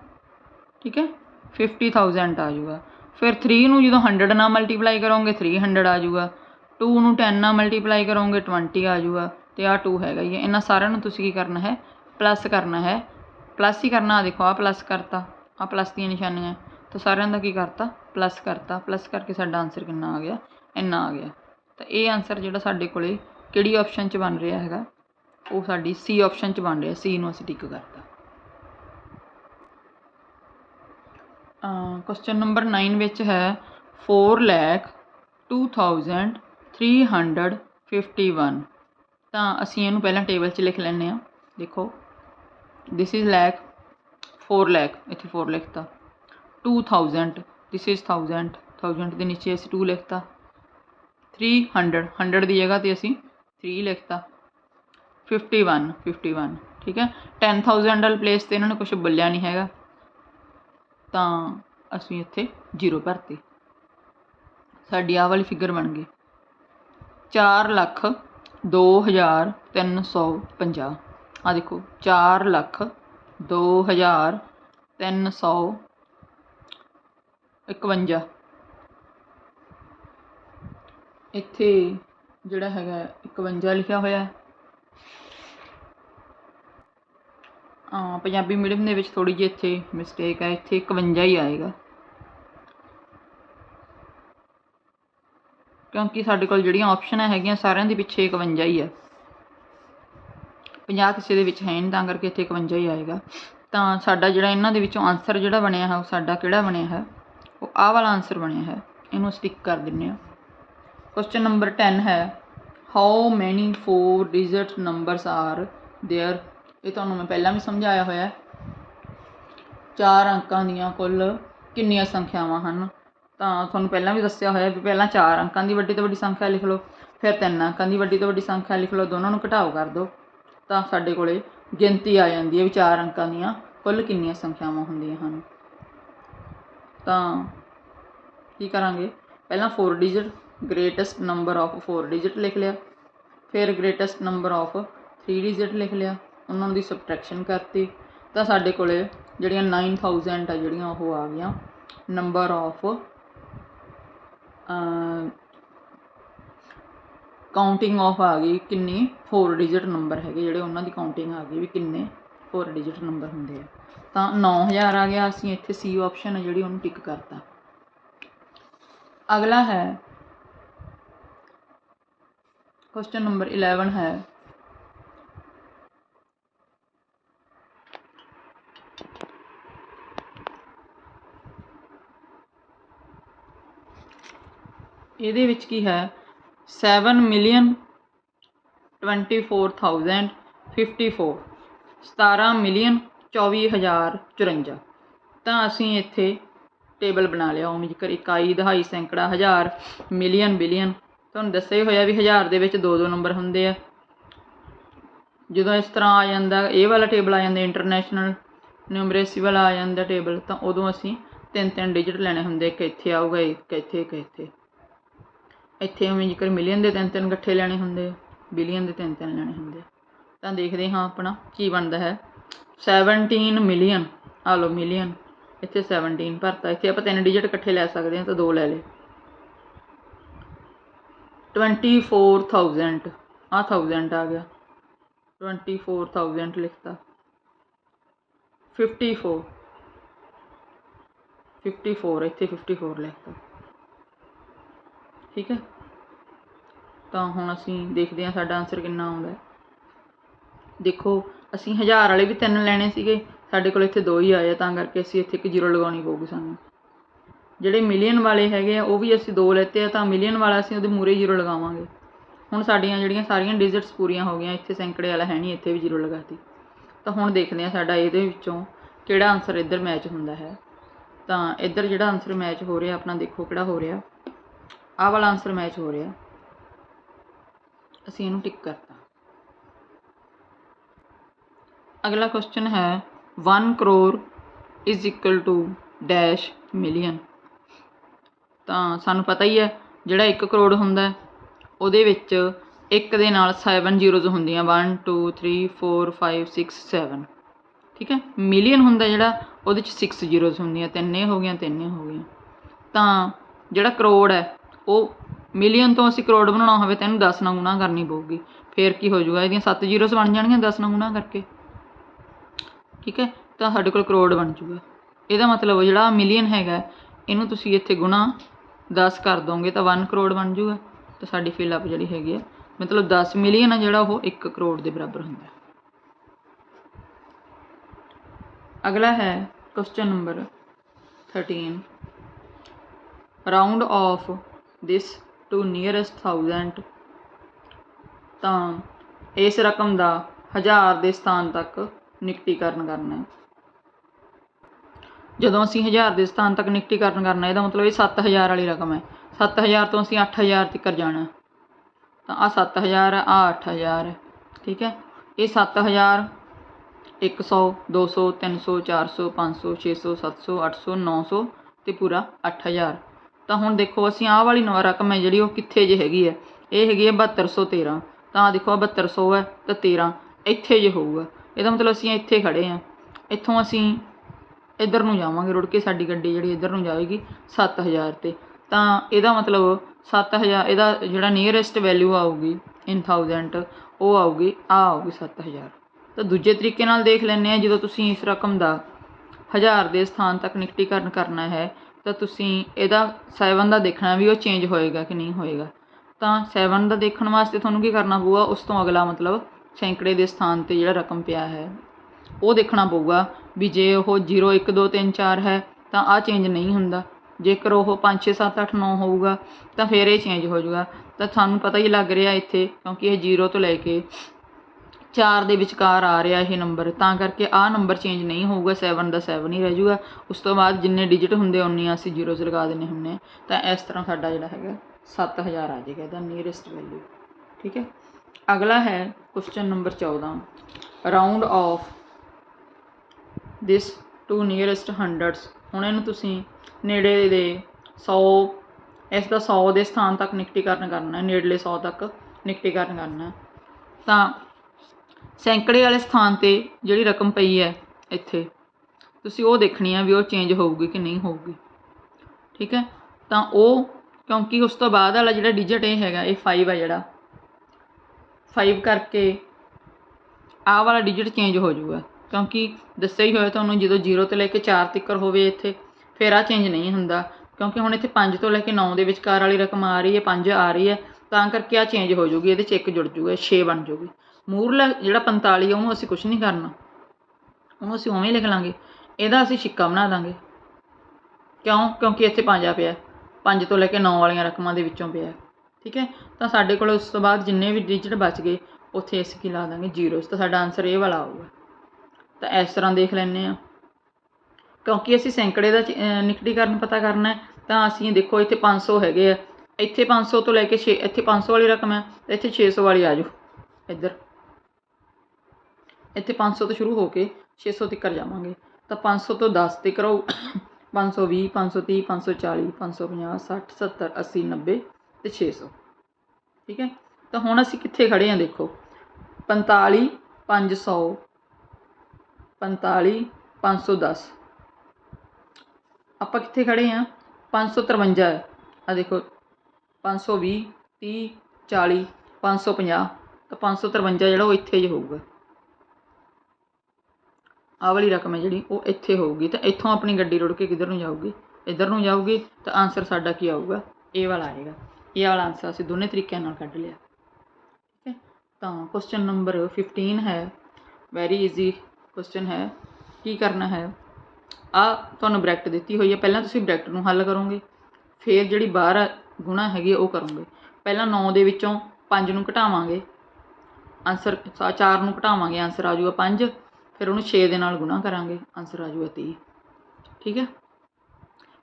S1: ਠੀਕ ਹੈ? 50000 ਆ ਜਾਊਗਾ। ਫਿਰ 3 ਨੂੰ ਜਦੋਂ 100 ਨਾਲ ਮਲਟੀਪਲਾਈ ਕਰੋਗੇ 300 ਆ ਜਾਊਗਾ। 2 ਨੂੰ 10 ਨਾਲ ਮਲਟੀਪਲਾਈ ਕਰੋਗੇ 20 ਆ ਜਾਊਗਾ। ਤੇ ਆ 2 ਹੈਗਾ ਹੀ ਹੈ। ਇਹਨਾਂ ਸਾਰਿਆਂ ਨੂੰ ਤੁਸੀਂ ਕੀ ਕਰਨਾ ਹੈ? ਪਲੱਸ ਕਰਨਾ ਹੈ। ਪਲੱਸ ਹੀ ਕਰਨਾ। ਆ ਦੇਖੋ ਆ ਪਲੱਸ ਕਰਤਾ। ਆ ਪਲੱਸ ਦੀਆਂ ਨਿਸ਼ਾਨੀਆਂ। ਤਾਂ ਸਾਰਿਆਂ ਦਾ ਕੀ ਕਰਤਾ? ਪਲੱਸ ਕਰਤਾ। ਪਲੱਸ ਕਰਕੇ ਸਾਡਾ ਆਨਸਰ ਕਿੰਨਾ ਆ ਗਿਆ? ਇੰਨਾ ਆ ਗਿਆ। ਤਾਂ ਇਹ ਆਨਸਰ ਜਿਹੜਾ ਸਾਡੇ ਕੋਲੇ ਕਿਹੜੀ ਆਪਸ਼ਨ 'ਚ ਬਣ ਰਿਹਾ ਹੈਗਾ? ਉਹ ਸਾਡੀ ਸੀ ਆਪਸ਼ਨ 'ਚ ਬਣ ਰਿਹਾ। ਸੀ ਨੂੰ ਅਸੀਂ ਟਿਕ ਕਰਤਾ। ਕੁਐਸਚਨ ਨੰਬਰ 9 ਵਿੱਚ ਹੈ 4 ਲੱਖ 2351 ਤਾਂ ਅਸੀਂ ਇਹਨੂੰ ਪਹਿਲਾਂ ਟੇਬਲ 'ਚ ਲਿਖ ਲੈਂਦੇ ਹਾਂ। ਦੇਖੋ। ਦਿਸ ਇਜ਼ ਲੱਖ 4 ਲੱਖ ਇੱਥੇ 4 ਲਿਖਤਾ 2000 this is 1000 1000 ਦੇ ਨੀਚੇ ਅਸੀਂ 2 ਲਿਖਤਾ। 300 100 ਦੀ ਜਗ੍ਹਾ ਤੇ ਅਸੀਂ 3 ਲਿਖਤਾ। 51 51 ਠੀਕ ਹੈ? 10000 ਵਾਲ ਪਲੇਸ ਤੇ ਇਹਨਾਂ ਨੇ ਕੁਝ ਬੋਲਿਆ ਨਹੀਂ ਹੈਗਾ। ਤਾਂ ਅਸੀਂ ਇੱਥੇ 0 ਭਰਤੀ। ਸਾਡੀ ਆਹ ਵਾਲੀ ਫਿਗਰ ਬਣ ਗਈ। 4 ਲੱਖ 2350 ਆ ਦੇਖੋ 4 ਲੱਖ ਇਕਵੰਜਾ। ਇੱਥੇ ਜਿਹੜਾ ਹੈਗਾ 51 ਲਿਖਿਆ ਹੋਇਆ ਹੈ। ਹਾਂ, ਪੰਜਾਬੀ ਮੀਡੀਅਮ ਦੇ ਵਿੱਚ ਥੋੜੀ ਜਿਹੀ ਇੱਥੇ ਮਿਸਟੇਕ ਹੈ, ਇੱਥੇ 51 ਹੀ ਆਏਗਾ। ਕਿਉਂਕਿ ਸਾਡੇ ਕੋਲ ਜਿਹੜੀਆਂ ਆਪਸ਼ਨਾਂ ਹੈਗੀਆਂ, ਸਾਰਿਆਂ ਦੇ ਪਿੱਛੇ 51 ਹੀ ਹੈ। 50 ਕਿਸੇ ਦੇ ਵਿੱਚ ਹੈ ਨਹੀਂ ਤਾਂ ਕਰਕੇ ਇੱਥੇ 51 ਹੀ ਆਏਗਾ। ਤਾਂ ਸਾਡਾ ਜਿਹੜਾ ਇਹਨਾਂ ਦੇ ਵਿੱਚੋਂ ਆਨਸਰ ਜਿਹੜਾ ਬਣਿਆ ਹੈ, ਉਹ ਸਾਡਾ ਕਿਹੜਾ ਬਣਿਆ ਹੈ? ਉਹ ਆਹ ਵਾਲਾ ਆਨਸਰ ਬਣਿਆ ਹੈ ਇਹਨੂੰ ਸਟਿਕ ਕਰ ਦਿੰਨੇ ਆ ਕੁਐਸਚਨ ਨੰਬਰ 10 ਹੈ ਹਾਊ ਮੈਨੀ 4 ਡਿਜਿਟ ਨੰਬਰਸ ਆਰ देयर ਇਹ ਤੁਹਾਨੂੰ ਮੈਂ ਪਹਿਲਾਂ ਵੀ ਸਮਝਾਇਆ ਹੋਇਆ ਹੈ ਚਾਰ ਅੰਕਾਂ ਦੀਆਂ ਕੁੱਲ ਕਿੰਨੀਆਂ ਸੰਖਿਆਵਾਂ ਹਨ ਤਾਂ ਤੁਹਾਨੂੰ ਪਹਿਲਾਂ ਵੀ ਦੱਸਿਆ ਹੋਇਆ ਵੀ ਪਹਿਲਾਂ ਚਾਰ ਅੰਕਾਂ ਦੀ ਵੱਡੀ ਤੋਂ ਵੱਡੀ ਸੰਖਿਆ ਲਿਖ ਲਓ ਫਿਰ ਤਿੰਨ ਅੰਕਾਂ ਦੀ ਵੱਡੀ ਤੋਂ ਵੱਡੀ ਸੰਖਿਆ ਲਿਖ ਲਓ ਦੋਨਾਂ ਨੂੰ ਘਟਾਓ ਕਰ ਦਿਓ ਤਾਂ ਸਾਡੇ ਕੋਲੇ ਗਿਣਤੀ ਆ ਜਾਂਦੀ ਹੈ ਵੀ ਚਾਰ ਅੰਕਾਂ ਦੀਆਂ ਕੁੱਲ ਕਿੰਨੀਆਂ ਸੰਖਿਆਵਾਂ ਹੁੰਦੀਆਂ ਹਨ ਤਾਂ ਕੀ ਕਰਾਂਗੇ? ਪਹਿਲਾਂ 4 digit greatest number of 4 digit ਲਿਖ ਲਿਆ। ਫਿਰ ਗ੍ਰੇਟੈਸਟ ਨੰਬਰ ਆਫ 3 ਡਿਜਿਟ ਲਿਖ ਲਿਆ। ਉਹਨਾਂ ਦੀ ਸਬਟ੍ਰੈਕਸ਼ਨ ਕਰਤੀ। ਤਾਂ ਸਾਡੇ ਕੋਲੇ ਜਿਹੜੀਆਂ 9000 ਆ, ਜਿਹੜੀਆਂ ਉਹ ਆ ਗਈਆਂ। ਨੰਬਰ ਆਫ ਕਾਊਂਟਿੰਗ ਆਫ ਆ ਗਈ ਕਿੰਨੀ? 4 ਡਿਜਿਟ ਨੰਬਰ ਹੈਗੇ ਜਿਹੜੇ ਉਹਨਾਂ ਦੀ ਕਾਊਂਟਿੰਗ ਆ ਗਈ ਵੀ ਕਿੰਨੇ 4 ਡਿਜਿਟ ਨੰਬਰ ਹੁੰਦੇ ਆ। ਤਾਂ 9000 ਆ ਗਿਆ, ਅਸੀਂ ਇੱਥੇ ਸੀ ਆਪਸ਼ਨ ਹੈ ਜਿਹੜੀ ਉਹਨੂੰ ਟਿਕ ਕਰਤਾ। ਅਗਲਾ ਹੈ ਕੁਐਸਚਨ ਨੰਬਰ 11 ਹੈ। ਇਹਦੇ ਵਿੱਚ ਕੀ ਹੈ? 7 ਮਿਲੀਅਨ 24054 17 ਮਿਲੀਅਨ 24054 ਤਾਂ ਅਸੀਂ ਇੱਥੇ ਟੇਬਲ ਬਣਾ ਲਿਆ। ਉਵੇਂ ਜਿਕਰ ਇਕਾਈ ਦਹਾਈ ਸੈਂਕੜਾ, ਹਜ਼ਾਰ, ਮਿਲੀਅਨ, ਬਿਲੀਅਨ। ਤੁਹਾਨੂੰ ਦੱਸਿਆ ਹੀ ਹੋਇਆ ਵੀ ਹਜ਼ਾਰ ਦੇ ਵਿੱਚ ਦੋ ਦੋ ਨੰਬਰ ਹੁੰਦੇ ਆ। ਜਦੋਂ ਇਸ ਤਰ੍ਹਾਂ ਆ ਜਾਂਦਾ, ਇਹ ਵਾਲਾ ਟੇਬਲ ਆ ਜਾਂਦਾ, ਇੰਟਰਨੈਸ਼ਨਲ ਨਿਊਮਰੇਸੀ ਵਾਲਾ ਆ ਜਾਂਦਾ ਟੇਬਲ, ਤਾਂ ਉਦੋਂ ਅਸੀਂ ਤਿੰਨ ਤਿੰਨ ਡਿਜਿਟ ਲੈਣੇ ਹੁੰਦੇ ਇੱਕ ਇੱਥੇ ਆਊਗਾ, ਇੱਕ ਇੱਥੇ ਇੱਕ ਇੱਥੇ। ਇੱਥੇ ਉਵੇਂ ਜਿਕਰ ਮਿਲੀਅਨ ਦੇ ਤਿੰਨ ਤਿੰਨ ਇਕੱਠੇ ਲੈਣੇ ਹੁੰਦੇ ਬਿਲੀਅਨ ਦੇ ਤਿੰਨ ਤਿੰਨ ਲੈਣੇ ਹੁੰਦੇ ਤਾਂ ਦੇਖਦੇ ਹਾਂ ਆਪਣਾ ਕੀ ਬਣਦਾ ਹੈ। 17 ਮਿਲੀਅਨ। ਆ ਲਓ, ਮਿਲੀਅਨ। ਇੱਥੇ 17 ਭਰਤਾ। ਇੱਥੇ ਆਪਾਂ ਤਿੰਨ ਡਿਜਿਟ ਇਕੱਠੇ ਲੈ ਸਕਦੇ ਹਾਂ, ਤਾਂ ਦੋ ਲੈ ਲਏ। 24000 ਆ 1000 ਆ ਗਿਆ। 24000 ਲਿਖਤਾ। 54 54 ਇੱਥੇ 54 ਲਿਖਤਾ। ਠੀਕ ਹੈ? ਤਾਂ ਹੁਣ ਅਸੀਂ ਦੇਖਦੇ ਹਾਂ ਸਾਡਾ ਆਨਸਰ ਕਿੰਨਾ ਆਉਂਦਾ ਦੇਖੋ ਅਸੀਂ ਹਜ਼ਾਰ ਵਾਲੇ ਵੀ ਤਿੰਨ ਲੈਣੇ ਸੀਗੇ, ਸਾਡੇ ਕੋਲ ਇੱਥੇ ਦੋ ਹੀ ਆਏ ਆ, ਤਾਂ ਕਰਕੇ ਅਸੀਂ ਇੱਥੇ ਇੱਕ ਜ਼ੀਰੋ ਲਗਾਉਣੀ ਪਊਗੀ ਸਾਨੂੰ। ਜਿਹੜੇ ਮਿਲੀਅਨ ਵਾਲੇ ਹੈਗੇ ਆ, ਉਹ ਵੀ ਅਸੀਂ ਦੋ ਲੈਤੇ ਆ, ਤਾਂ ਮਿਲੀਅਨ ਵਾਲਾ ਅਸੀਂ ਉਹਦੇ ਮੂਰੇ ਜ਼ੀਰੋ ਲਗਾਵਾਂਗੇ। ਹੁਣ ਸਾਡੀਆਂ ਜਿਹੜੀਆਂ ਸਾਰੀਆਂ ਡਿਜਿਟਸ ਪੂਰੀਆਂ ਹੋ ਗਈਆਂ, ਇੱਥੇ ਸੈਂਕੜੇ ਵਾਲਾ ਹੈ ਨਹੀਂ, ਇੱਥੇ ਵੀ ਜ਼ੀਰੋ ਲਗਾਤੀ। ਤਾਂ ਹੁਣ ਦੇਖਦੇ ਆ ਸਾਡਾ ਇਹਦੇ ਵਿੱਚੋਂ ਕਿਹੜਾ ਆਨਸਰ ਇੱਧਰ ਮੈਚ ਹੁੰਦਾ ਹੈ। ਤਾਂ ਇੱਧਰ ਜਿਹੜਾ ਆਨਸਰ ਮੈਚ ਹੋ ਰਿਹਾ, ਆਪਣਾ ਦੇਖੋ ਕਿਹੜਾ ਹੋ ਰਿਹਾ। ਆਹ ਵਾਲਾ ਆਨਸਰ ਮੈਚ ਹੋ ਰਿਹਾ। ਅਸੀਂ ਇਹਨੂੰ ਟਿਕ ਕਰਤਾ। ਅਗਲਾ ਕੁਐਸਚਨ ਹੈ 1 crore is equal to dash million ਤਾਂ ਸਾਨੂੰ ਪਤਾ ਹੀ ਹੈ, ਜਿਹੜਾ 1 ਕਰੋੜ ਹੁੰਦਾ ਉਹਦੇ ਵਿੱਚ ਇੱਕ ਦੇ ਨਾਲ 7 ਜ਼ੀਰੋਜ਼ ਹੁੰਦੀਆਂ 1 2 3 4 5 6 7 ਠੀਕ ਹੈ? ਮਿਲੀਅਨ ਹੁੰਦਾ ਜਿਹੜਾ, ਉਹਦੇ 'ਚ 6 ਜ਼ੀਰੋਜ਼ ਹੁੰਦੀਆਂ, ਤਿੰਨੇ ਹੋ ਗਈਆਂ, ਤਿੰਨੇ ਹੋ ਗਈਆਂ। ਤਾਂ ਜਿਹੜਾ ਕਰੋੜ ਹੈ, ਉਹ ਮਿਲੀਅਨ ਤੋਂ ਅਸੀਂ ਕਰੋੜ ਬਣਾਉਣਾ ਹੋਵੇ, ਤਾਂ ਇਹਨੂੰ 10 ਨਾਲ ਗੁਣਾ ਕਰਨੀ ਪਊਗੀ। ਫੇਰ ਕੀ ਹੋ ਜਾਊਗਾ? ਇਹਦੀਆਂ 7 ਜ਼ੀਰੋਜ਼ ਬਣ ਜਾਣਗੀਆਂ 10 ਨਾਲ ਗੁਣਾ ਕਰਕੇ। ਠੀਕ ਹੈ? ਤਾਂ ਸਾਡੇ ਕੋਲ ਕਰੋੜ ਬਣ ਜੂਗਾ। ਇਹਦਾ ਮਤਲਬ ਜਿਹੜਾ ਮਿਲੀਅਨ ਹੈਗਾ, ਇਹਨੂੰ ਤੁਸੀਂ ਇੱਥੇ ਗੁਣਾ 10 ਕਰ ਦੋਗੇ ਤਾਂ 1 ਕਰੋੜ ਬਣ ਜੂਗਾ। ਤਾਂ ਸਾਡੀ ਫਿਲ ਅਪ ਜਿਹੜੀ ਹੈਗੀ ਆ, ਮਤਲਬ 10 ਮਿਲੀਅਨ ਆ ਜਿਹੜਾ ਉਹ 1 ਕਰੋੜ ਦੇ ਬਰਾਬਰ ਹੁੰਦਾ। ਅਗਲਾ ਹੈ question number 13 round off this to nearest 1000 ਤਾਂ ਇਸ ਰਕਮ ਦਾ ਹਜ਼ਾਰ ਦੇ ਸਥਾਨ ਤੱਕ ਨਿਕਟੀਕਰਨ ਕਰਨਾ ਹੈ। ਜਦੋਂ ਅਸੀਂ ਹਜ਼ਾਰ ਦੇ ਸਥਾਨ ਤੱਕ ਨਿਕਟੀਕਰਨ ਕਰਨਾ ਇਹਦਾ ਮਤਲਬ ਇਹ 7000 ਵਾਲੀ ਰਕਮ ਹੈ। 7000 ਤੋਂ ਅਸੀਂ 8000 ਤੱਕ ਜਾਣਾ ਤਾਂ ਆ 7000 ਆ ਆਹ 8000 ਹੈ ਠੀਕ ਹੈ? ਇਹ 7000 100 200 300 400 500 600 700 800 900 ਤੇ ਪੂਰਾ 8000 ਤਾਂ ਹੁਣ ਦੇਖੋ, ਅਸੀਂ ਆਹ ਵਾਲੀ ਨਵਾਂ ਰਕਮ ਹੈ ਜਿਹੜੀ, ਉਹ ਕਿੱਥੇ ਜੇ ਹੈਗੀ ਹੈ? ਇਹ ਹੈਗੀ ਹੈ 7213 ਤਾਂ ਦੇਖੋ, ਆਹ 7200 ਹੈ ਤਾਂ 13 ਇੱਥੇ ਜੇ ਹੋਊਗਾ। ਇਹਦਾ ਮਤਲਬ ਅਸੀਂ ਇੱਥੇ ਖੜੇ ਹਾਂ। ਇੱਥੋਂ ਅਸੀਂ ਇੱਧਰ ਨੂੰ ਜਾਵਾਂਗੇ ਰੁੜ ਕੇ, ਸਾਡੀ ਗੱਡੀ ਜਿਹੜੀ ਇੱਧਰ ਨੂੰ ਜਾਵੇਗੀ 7000 ਤੇ। ਤਾਂ ਇਹਦਾ ਮਤਲਬ 7000 ਇਹਦਾ ਜਿਹੜਾ ਨੀਅਰੈਸਟ ਵੈਲਿਊ ਆਊਗੀ ਇਨ 1000 ਉਹ ਆਊਗੀ, ਆ ਆਊਗੀ 7000 ਤਾਂ ਦੂਜੇ ਤਰੀਕੇ ਨਾਲ ਦੇਖ ਲੈਂਦੇ ਆ ਜਦੋਂ ਤੁਸੀਂ ਇਸ ਰਕਮ ਦਾ ਹਜ਼ਾਰ ਦੇ ਸਥਾਨ ਤੱਕ ਨਿਕਟੀਕਰਨ ਕਰਨਾ ਹੈ, ਤਾਂ ਤੁਸੀਂ ਇਹਦਾ 7 ਦਾ ਦੇਖਣਾ ਵੀ ਉਹ ਚੇਂਜ ਹੋਏਗਾ ਕਿ ਨਹੀਂ ਹੋਏਗਾ। ਤਾਂ 7 ਦਾ ਦੇਖਣ ਵਾਸਤੇ ਤੁਹਾਨੂੰ ਕੀ ਕਰਨਾ ਪਊਗਾ, ਉਸ ਤੋਂ ਅਗਲਾ ਮਤਲਬ ਸੈਂਕੜੇ ਦੇ ਸਥਾਨ ਤੇ ਜਿਹੜਾ ਰਕਮ ਪਿਆ ਹੈ, ਉਹ ਦੇਖਣਾ ਪਊਗਾ ਵੀ ਜੇ ਉਹ 0 1 2 3 4 ਹੈ, ਤਾਂ ਆ ਚੇਂਜ ਨਹੀਂ ਹੁੰਦਾ। ਜੇਕਰ ਉਹ 5 6 7 8 9 ਹੋਊਗਾ, ਤਾਂ ਫਿਰ ਇਹ ਚੇਂਜ ਹੋ ਜਾਊਗਾ। ਤਾਂ ਸਾਨੂੰ ਪਤਾ ਹੀ ਲੱਗ ਰਿਹਾ ਇੱਥੇ, ਕਿਉਂਕਿ ਇਹ 0 ਤੋਂ ਲੈ ਕੇ 4 ਦੇ ਵਿਚਕਾਰ ਆ ਰਿਹਾ ਇਹ ਨੰਬਰ ਤਾਂ ਕਰਕੇ ਆਹ ਨੰਬਰ ਚੇਂਜ ਨਹੀਂ ਹੋਊਗਾ 7 ਦਾ 7 ਹੀ ਰਹਿ ਜਾਊਗਾ। ਉਸ ਤੋਂ ਬਾਅਦ ਜਿੰਨੇ ਡਿਜਿਟ ਹੁੰਦੇ ਉਨੀਆਂ ਅਸੀਂ ਜ਼ੀਰੋਜ਼ ਲਗਾ ਦਿੰਦੇ ਹੁੰਦੇ ਹਾਂ। ਤਾਂ ਇਸ ਤਰ੍ਹਾਂ ਸਾਡਾ ਜਿਹੜਾ ਹੈਗਾ 7000 ਆ ਜਾਏਗਾ, ਇਹਦਾ ਨੀਅਰੈਸਟ ਵੈਲਿਊ ਠੀਕ ਹੈ? ਅਗਲਾ ਹੈ question number 14 round off this to nearest hundreds ਹੁਣ ਇਹਨੂੰ ਤੁਸੀਂ ਨੇੜੇ ਦੇ 100 ਇਸ ਦਾ 100 ਦੇ ਸਥਾਨ ਤੱਕ ਨਿਕਟੀਕਰਨ ਕਰਨਾ ਹੈ। ਨੇੜਲੇ 100 ਤੱਕ ਨਿਕਟੀਕਰਨ ਕਰਨਾ ਤਾਂ ਸੈਂਕੜੇ ਵਾਲੇ ਸਥਾਨ ਤੇ ਜਿਹੜੀ ਰਕਮ ਪਈ ਹੈ ਇੱਥੇ, ਤੁਸੀਂ ਉਹ ਦੇਖਣੀ ਹੈ ਵੀ ਉਹ ਚੇਂਜ ਹੋਊਗੀ ਕਿ ਨਹੀਂ ਹੋਊਗੀ। ਠੀਕ ਹੈ? ਤਾਂ ਉਹ ਕਿਉਂਕਿ ਉਸ ਤੋਂ ਬਾਅਦ ਵਾਲਾ ਜਿਹੜਾ ਡਿਜਿਟ ਇਹ ਹੈਗਾ, ਇਹ 5 ਹੈ ਜਿਹੜਾ। 5 ਕਰਕੇ ਆਹ ਵਾਲਾ ਡਿਜਿਟ ਚੇਂਜ ਹੋ ਜਾਊਗਾ। ਕਿਉਂਕਿ ਦੱਸਿਆ ਹੀ ਹੋਇਆ ਤੁਹਾਨੂੰ ਜਦੋਂ 0 ਤੋਂ ਲੈ ਕੇ 4 ਤੱਕ ਹੋਵੇ ਇੱਥੇ, ਫਿਰ ਆ ਚੇਂਜ ਨਹੀਂ ਹੁੰਦਾ। ਕਿਉਂਕਿ ਹੁਣ ਇੱਥੇ 5 ਤੋਂ ਲੈ ਕੇ 9 ਦੇ ਵਿਚਕਾਰ ਵਾਲੀ ਰਕਮ ਆ ਰਹੀ ਹੈ 5 ਆ ਰਹੀ ਹੈ, ਤਾਂ ਕਰਕੇ ਆ ਚੇਂਜ ਹੋ ਜਾਊਗੀ, ਇਹਦੇ 'ਚ ਇੱਕ ਜੁੜ ਜਾਊਗਾ 6 ਬਣ ਜਾਊਗੀ। ਮੂਰਲਾ ਜਿਹੜਾ 45 ਆ, ਉਹਨੂੰ ਅਸੀਂ ਕੁਝ ਨਹੀਂ ਕਰਨਾ। ਉਹਨੂੰ ਅਸੀਂ ਉਵੇਂ ਹੀ ਲਿਖ ਲਾਂਗੇ। ਇਹਦਾ ਅਸੀਂ ਛਿੱਕਾ ਬਣਾ ਦਾਂਗੇ। ਕਿਉਂ? ਕਿਉਂਕਿ ਇੱਥੇ ਪੰਜਾ ਪਿਆ। 5 ਤੋਂ ਲੈ ਕੇ 9 ਵਾਲੀਆਂ ਰਕਮਾਂ ਦੇ ਵਿੱਚੋਂ ਪਿਆ। ਠੀਕ ਹੈ? ਤਾਂ ਸਾਡੇ ਕੋਲ ਉਸ ਤੋਂ ਬਾਅਦ ਜਿੰਨੇ ਵੀ ਡਿਜਿਟ ਬਚ ਗਏ, ਉੱਥੇ ਅਸੀਂ ਕੀ ਲਾ ਦਾਂਗੇ? ਜ਼ੀਰੋਸ ਤਾਂ ਸਾਡਾ ਆਨਸਰ ਇਹ ਵਾਲਾ ਆਊਗਾ। ਤਾਂ ਇਸ ਤਰ੍ਹਾਂ ਦੇਖ ਲੈਂਦੇ ਆ ਕਿਉਂਕਿ ਅਸੀਂ ਸੈਂਕੜੇ ਦਾ ਚ- ਅਹ ਨਿਕਟੀਕਰਨ ਪਤਾ ਕਰਨਾ ਤਾਂ ਅਸੀਂ ਦੇਖੋ ਇੱਥੇ 500 ਹੈਗੇ ਆ। ਇੱਥੇ 500 ਤੋਂ ਲੈ ਕੇ 6 ਇੱਥੇ 500 ਵਾਲੀ ਰਕਮ ਹੈ, ਤੇ ਇੱਥੇ 600 ਵਾਲੀ ਆ ਜਾਓ। ਇੱਧਰ। ਇੱਥੇ 500 ਤੋਂ ਸ਼ੁਰੂ ਹੋ ਕੇ 600 ਤੱਕ ਜਾਵਾਂਗੇ। ਤਾਂ 500 ਤੋਂ 10 ਤੱਕ ਰਹੋ 520 530 540 550 60 70 80 90 ਤੇ 600 ਠੀਕ ਹੈ? ਤਾਂ ਹੁਣ ਅਸੀਂ ਕਿੱਥੇ ਖੜੇ ਹਾਂ ਦੇਖੋ। 45 500 45 510 ਆਪਾਂ ਕਿੱਥੇ ਖੜੇ ਹਾਂ? 553 ਹੈ। ਆ ਦੇਖੋ 520 30 40 550 ਤਾਂ 553 ਜਿਹੜਾ ਉਹ ਇੱਥੇ ਹੀ ਹੋਊਗਾ। ਆਹ ਵਾਲੀ ਰਕਮ ਹੈ ਜਿਹੜੀ, ਉਹ ਇੱਥੇ ਹੋਊਗੀ। ਤਾਂ ਇੱਥੋਂ ਆਪਣੀ ਗੱਡੀ ਰੁੜ ਕੇ ਕਿੱਧਰ ਨੂੰ ਜਾਊਗੀ? ਇੱਧਰ ਨੂੰ ਜਾਊਗੀ, ਤਾਂ ਆਨਸਰ ਸਾਡਾ ਕੀ ਆਊਗਾ? ਇਹ ਵਾਲਾ ਆਏਗਾ। ਇਹ ਵਾਲਾ ਆਨਸਰ ਅਸੀਂ ਦੋਨੇ ਤਰੀਕਿਆਂ ਨਾਲ ਕੱਢ ਲਿਆ। ਠੀਕ ਹੈ? ਤਾਂ ਕੁਐਸਚਨ ਨੰਬਰ 15 ਹੈ। ਵੈਰੀ ਈਜ਼ੀ ਕੁਐਸਚਨ ਹੈ। ਕੀ ਕਰਨਾ ਹੈ? ਆ ਤੁਹਾਨੂੰ ਬ੍ਰੈਕਟ ਦਿੱਤੀ ਹੋਈ ਹੈ। ਪਹਿਲਾਂ ਤੁਸੀਂ ਬ੍ਰੈਕਟ ਨੂੰ ਹੱਲ ਕਰੋਗੇ। ਫਿਰ ਜਿਹੜੀ ਬਾਹਰ ਗੁਣਾ ਹੈਗੀ ਉਹ ਕਰੋਗੇ। ਪਹਿਲਾਂ 9 ਦੇ ਵਿੱਚੋਂ 5 ਨੂੰ ਘਟਾਵਾਂਗੇ। ਆਨਸਰ 4 ਨੂੰ ਘਟਾਵਾਂਗੇ। ਆਨਸਰ ਆ ਜਾਊਗਾ 5 ਫਿਰ ਉਹਨੂੰ 6 ਦੇ ਨਾਲ ਗੁਣਾ ਕਰਾਂਗੇ। ਆਨਸਰ ਆ ਜਾਊਗਾ 30 ਠੀਕ ਹੈ?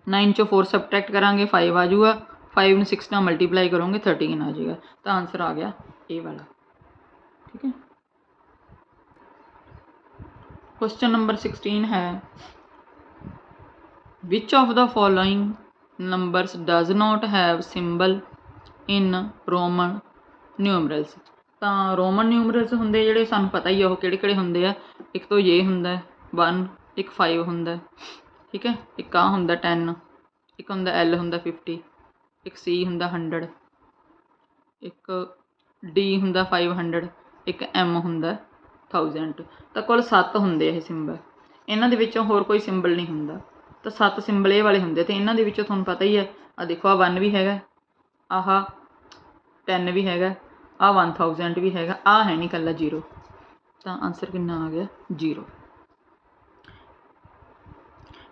S1: 9 ਚੋਂ 4 ਸਬਟ੍ਰੈਕਟ ਕਰਾਂਗੇ। 5 ਆ ਜਾਊਗਾ। 5 ਨੂੰ 6 ਨਾਲ ਮਲਟੀਪਲਾਈ ਕਰੋਗੇ 13 ਆ ਜਾਏਗਾ। ਤਾਂ ਆਨਸਰ ਆ ਗਿਆ ਇਹ ਵਾਲਾ। ਠੀਕ ਹੈ? ਕੁਐਸਚਨ ਨੰਬਰ 16 ਹੈ, which of the following numbers does not have symbol in roman numerals? ਤਾਂ ਰੋਮਨ ਨਿਊਮਰਲਸ ਹੁੰਦੇ ਜਿਹੜੇ ਸਾਨੂੰ ਪਤਾ ਹੀ ਆ, ਉਹ ਕਿਹੜੇ ਕਿਹੜੇ ਹੁੰਦੇ ਆ? ਇੱਕ ਤੋਂ ਇਹ ਹੁੰਦਾ 1 ਇੱਕ 5 ਹੁੰਦਾ। ਠੀਕ ਹੈ? ਇੱਕ ਆ ਹੁੰਦਾ 10 ਇੱਕ ਹੁੰਦਾ L ਹੁੰਦਾ 50 ਇੱਕ ਸੀ ਹੁੰਦਾ 100 ਇੱਕ ਡੀ ਹੁੰਦਾ 500 ਇੱਕ M ਹੁੰਦਾ 1000 ਤਾਂ ਕੁੱਲ 7 ਹੁੰਦੇ ਆ ਇਹ ਸਿੰਬਲ ਇਹਨਾਂ ਦੇ ਵਿੱਚੋਂ ਹੋਰ ਕੋਈ ਸਿੰਬਲ ਨਹੀਂ ਹੁੰਦਾ। ਤਾਂ 7 ਸਿੰਬਲ ਇਹ ਵਾਲੇ ਹੁੰਦੇ ਤੇ ਇਹਨਾਂ ਦੇ ਵਿੱਚੋਂ ਤੁਹਾਨੂੰ ਪਤਾ ਹੀ ਹੈ ਆ ਦੇਖੋ ਆ 1 ਵੀ ਹੈਗਾ, ਆਹ 10 ਵੀ ਹੈਗਾ ਆ 1000 ਵੀ ਹੈਗਾ ਆ ਹੈ ਨਹੀਂ ਕੱਲਾ 0 ਤਾਂ ਆਨਸਰ ਕਿੰਨਾ ਆ ਗਿਆ? 0